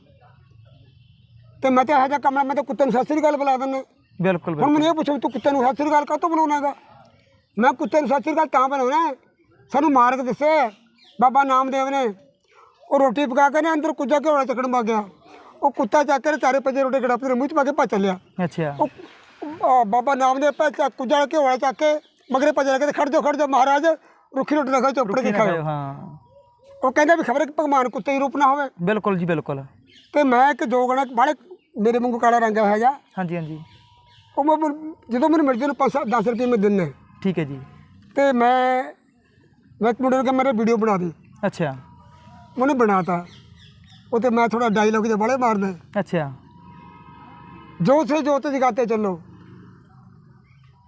ਤੇ ਮੈਂ ਤਾਂ ਇਹੋ ਜਿਹਾ ਕੰਮ ਮੈਂ ਤਾਂ ਕੁੱਤੇ ਨੂੰ ਸਤਿ ਸ੍ਰੀ ਅਕਾਲ ਬੁਲਾ ਦਿੰਦਾ।
ਬਿਲਕੁਲ
ਹੁਣ
ਬਿਲਕੁਲ।
ਮੈਨੂੰ ਇਹ ਪੁੱਛੋ ਤੂੰ ਕੁੱਤੇ ਨੂੰ ਸਤਿ ਸ੍ਰੀ ਅਕਾਲ ਕਾਹਤੋਂ ਬਣਾਉਣਾਗਾ ਮੈਂ ਕੁੱਤੇ ਨੂੰ ਸਤਿ ਸ੍ਰੀ ਅਕਾਲ ਤਾਂ ਬਣਾਉਣਾ ਹੈ, ਸਾਨੂੰ ਮਾਰਗ ਦੱਸੇ ਬਾਬਾ ਨਾਮਦੇਵ ਨੇ। ਉਹ ਰੋਟੀ ਪਕਾ ਕੇ ਨੇ ਅੰਦਰ ਕੁੱਜਾ ਘੋੜਾ ਚੱਕਣ ਗਿਆ। ਉਹ ਕੁੱਤਾ ਚੱਕ ਕੇ ਚਾਰੇ ਪੰਜੇ ਰੋਟੀ ਗੜਾਪ ਦੇ ਮੂੰਹ ਚ ਪਾ ਕੇ ਭੱਜ ਚੱਲਿਆ।
ਅੱਛਾ।
ਉਹ ਉਹ ਬਾਬਾ ਨਾਮਦੇਵ ਪਾ ਚੱਕ ਕੁੱਜਾ ਘੋੜਾ ਚੱਕ ਕੇ ਮਗਰੇ ਭੱਜ ਲੱਗੇ ਤੇ ਖੜ ਜਾ ਖੜ ਜਾ ਮਹਾਰਾਜ ਰੁੱਖੀ ਰੋਟੀ ਨਾ ਖਾਓ ਚੋਪੜੇ ਕੇ ਖਾਓ
ਹਾਂ।
ਉਹ ਕਹਿੰਦਾ ਵੀ ਖਬਰ ਕਿ ਭਗਵਾਨ ਕੁੱਤੇ ਹੀ ਰੂਪ ਨਾ ਹੋਵੇ।
ਬਿਲਕੁਲ ਜੀ ਬਿਲਕੁਲ।
ਤੇ ਮੈਂ ਇੱਕ ਦੋ ਗਣਾ ਬਾਲੇ ਮੇਰੇ ਵਾਂਗੂ ਕਾਲਾ ਰੰਗ ਹੈ ਜਾ
ਹਾਂਜੀ ਹਾਂਜੀ।
ਉਹ ਮੈਂ ਜਦੋਂ ਮੈਨੂੰ ਮਿਲਦੇ ਨੂੰ 5 10 ਰੁਪਏ ਮੈਂ ਦਿੰਨੇ
ਠੀਕ ਹੈ ਜੀ।
ਤੇ ਮੈਂ ਮੈਂ ਇੱਕ ਮੁੰਡੇ ਨੂੰ ਕਿਹਾ ਮੇਰੇ ਵੀਡੀਓ ਬਣਾ ਦੇ।
ਅੱਛਾ।
ਉਹਨੇ ਬਣਾਤਾ। ਉਹ ਤੇ ਮੈਂ ਥੋੜਾ ਡਾਇਲੌਗ ਜਿਹਾ ਬੜੇ ਮਾਰਦਾ
ਅੱਛਾ।
ਜੋ से जोते जगाते चलो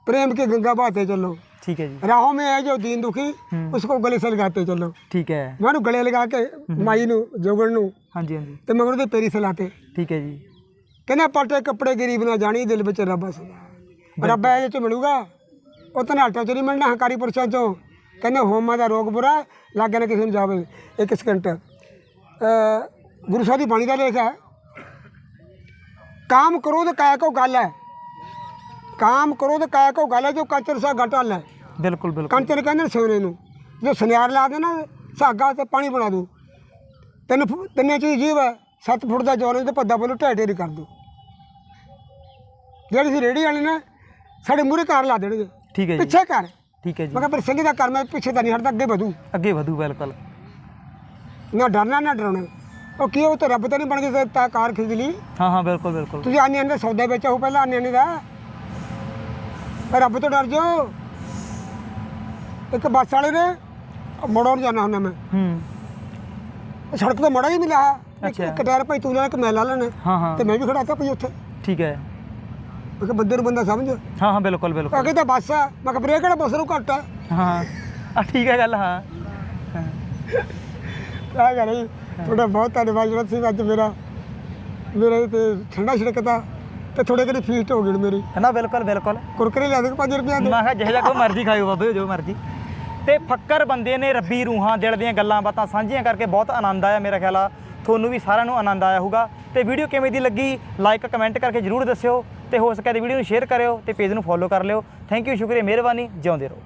प्रेम की गंगा बहाते चलो
ਠੀਕ ਹੈ ਜੀ
राहों में है जो दीन दुखी
हम्म।
उसको गले से लगाते चलो
ਠੀਕ ਹੈ
मैं ਉਹਨੂੰ ਗਲੇ ਲਗਾ ਕੇ ਮਾਈ ਨੂੰ ਜੋਗਣ ਨੂੰ
ਹਾਂਜੀ ਹਾਂਜੀ
ਤੇ ਮਗਰ ਉਹਦੇ ਪੈਰੀ ਸਲਾਤੇ
ਠੀਕ ਹੈ ਜੀ
ਕਹਿੰਦਾ ਪਾਟੇ ਕੱਪੜੇ ਗਰੀਬ ਨਾ ਜਾਣੀ ਦਿਲ ਵਿੱਚ ਰੱਬ ਵਸਦਾ ਰੱਬ ਇਹ ਚ ਮਿਲੂਗਾ ਉਹ ਧਨਾਟਾ ਚ ਨਹੀਂ ਮਿਲਣਾ ਹੰਕਾਰੀ ਪੁਰਸ਼ਾਂ ਚੋਂ ਕਹਿੰਦੇ ਹੋਮਾਂ ਦਾ ਰੋਗ ਬੁਰਾ ਲਾਗੇ ਨਾ ਕਿਸੇ ਨੂੰ ਜਾਵੇ ਇੱਕ ਸਕਿੰਟ ਅਹ ਗੁਰੂ ਸਾਹਿਬ ਦੀ ਬਾਣੀ ਦਾ ਲੇਖ ਹੈ काम क्रोध काय को गाल है काम क्रोध काय को गाल है जो कंचर सा घटल है
ਬਿਲਕੁਲ ਬਿਲਕੁਲ
ਕੰਚਰ ਕਹਿੰਦੇ ਨੇ ਸੋਨੇ ਨੂੰ ਜੋ ਸੁਨਿਆਰ ਲਾ ਦੇ ਨਾ ਸਾਗਾ ਤੇ ਪਾਣੀ ਬਣਾ ਦੂ ਤਿੰਨ ਫੁ- ਤਿੰਨੇ ਚੀਜ਼ ਜੀਵ ਹੈ 7 ਫੁੱਟ ਦਾ ਜੋਰ ਤੇ ਪੱਦਾ ਬੋਲੋ ਢੇਰ ਢੇਰੀ ਕਰ ਦੂ ਜਿਹੜੀ ਸੀ ਰੇੜੀ ਵਾਲੇ ਨੇ ਸਾਡੇ ਮੂਹਰੇ ਕਾਰ ਲਾ ਦੇਣਗੇ
ਠੀਕ ਹੈ ਜੀ
ਪਿੱਛੇ ਕਰ
ਠੀਕ ਹੈ ਜੀ
ਮੈਂ ਕਿਹਾ ਪਰ ਸਿੰਘ ਦਾ ਕਰ ਮੈਂ ਪਿੱਛੇ ਤਾਂ ਨਹੀਂ ਹਟਦਾ ਅੱਗੇ ਵਧੂ
ਅੱਗੇ ਵਧੂ ਬਿਲਕੁਲ
ਨਾ ਡਰਨਾ ਨਾ ਡਰਾਉਣਾ ਉਹ ਕੀ ਉਹ ਤੇ ਰੱਬ ਤਾਂ ਨਹੀਂ ਬਣ ਕੇ ਤਾਂ ਕਾਰ ਖਰੀਦ ਲਈ?
ਹਾਂ ਹਾਂ ਬਿਲਕੁਲ ਬਿਲਕੁਲ।
ਤੁਸੀਂ ਆਨੇ ਆਨੇ ਸੌਦਾ ਵੇਚਿਆ ਹੋ ਪਹਿਲਾਂ ਆਨੇ ਆਨੇ ਦਾ। ਪਰ ਰੱਬ ਤੋਂ ਡਰ ਜਾਓ। ਇੱਕ ਬੱਸ ਵਾਲੇ ਨੇ ਮੋੜੋਂ ਜਾਣਾ ਹੁੰਦਾ ਮੈਂ।
ਹੂੰ।
ਸੜਕ ਤੋਂ ਮੋੜਾ ਹੀ ਮਿਲਿਆ। ਇੱਕ। ਇੱਕ ਟਾਇਰ ਭਾਈ ਤੂੰ ਲੈ ਇੱਕ ਮੈਂ ਲਾ ਲੈਣਾ
ਹਾਂ ਹਾਂ।
ਤੇ ਮੈਂ ਵੀ ਖੜਾ ਤਾ ਭਾਈ ਉੱਥੇ।
ਠੀਕ ਹੈ।
ਮੈਂ ਕਿਹਾ ਬੰਦੇ ਨੂੰ ਬੰਦਾ ਸਮਝ।
ਹਾਂ ਹਾਂ ਬਿਲਕੁਲ ਬਿਲਕੁਲ।
ਆ ਕਹਿੰਦਾ ਬੱਸ ਆ। ਮੈਂ ਕਿਹਾ ਬ੍ਰੇਕ ਕਿਹੜਾ ਬੱਸ ਨੂੰ ਘੱਟ ਆ।
ਹਾਂ ਆ ਠੀਕ ਹੈ ਗੱਲ ਹਾਂ। ਹਾਂ।
ਆ ਗੱਲ ਜੀ ਤੁਹਾਡਾ ਬਹੁਤ ਧੰਨਵਾਦ ਜਿਹੜਾ ਸੀ ਅੱਜ ਮੇਰਾ ਮੇਰੇ ਤੇ ਠੰਡਾ ਛਿੜਕਤਾ ਤੇ ਥੋੜੇ ਕਿਤੇ ਫੀਸ ਹੋ ਗਈ ਮੇਰੀ।
ਹੈ ਨਾ ਬਿਲਕੁਲ ਬਿਲਕੁਲ।
ਕੁਰਕਰੇ ਲਿਆ ਦੇ 5 ਰੁਪਏ ਦੇ।
ਮੈਂ ਕਿਹਾ ਜਿਹੋ ਜਿਹਾ ਕੋਈ ਮਰਜ਼ੀ ਖਾਇਓ ਬਾਬੇ ਜੋ ਮਰਜ਼ੀ। ਤੇ ਫੱਕਰ ਬੰਦੇ ਨੇ ਰੱਬੀ ਰੂਹਾਂ ਦਿਲ ਦੀਆਂ ਗੱਲਾਂ ਬਾਤਾਂ ਸਾਂਝੀਆਂ ਕਰਕੇ ਬਹੁਤ ਆਨੰਦ ਆਇਆ ਮੇਰਾ ਖਿਆਲ ਆ। ਤੁਹਾਨੂੰ ਵੀ ਸਾਰਿਆਂ ਨੂੰ ਆਨੰਦ ਆਇਆ ਹੋਊਗਾ। ਤੇ ਵੀਡੀਓ ਕਿਵੇਂ ਦੀ ਲੱਗੀ ਲਾਈਕ ਕਮੈਂਟ ਕਰਕੇ ਜਰੂਰ ਦੱਸਿਓ। ਤੇ ਹੋ ਸਕੇ ਤੇ ਵੀਡੀਓ ਨੂੰ ਸ਼ੇਅਰ ਕਰਿਓ ਤੇ ਪੇਜ ਨੂੰ ਫੋਲੋ ਕਰ ਲਿਓ। ਥੈਂਕ ਯੂ ਸ਼ੁਕਰੀਆ ਮਿਹਰਬਾਨੀ ਜਿਉਂਦੇ ਰਹੋ।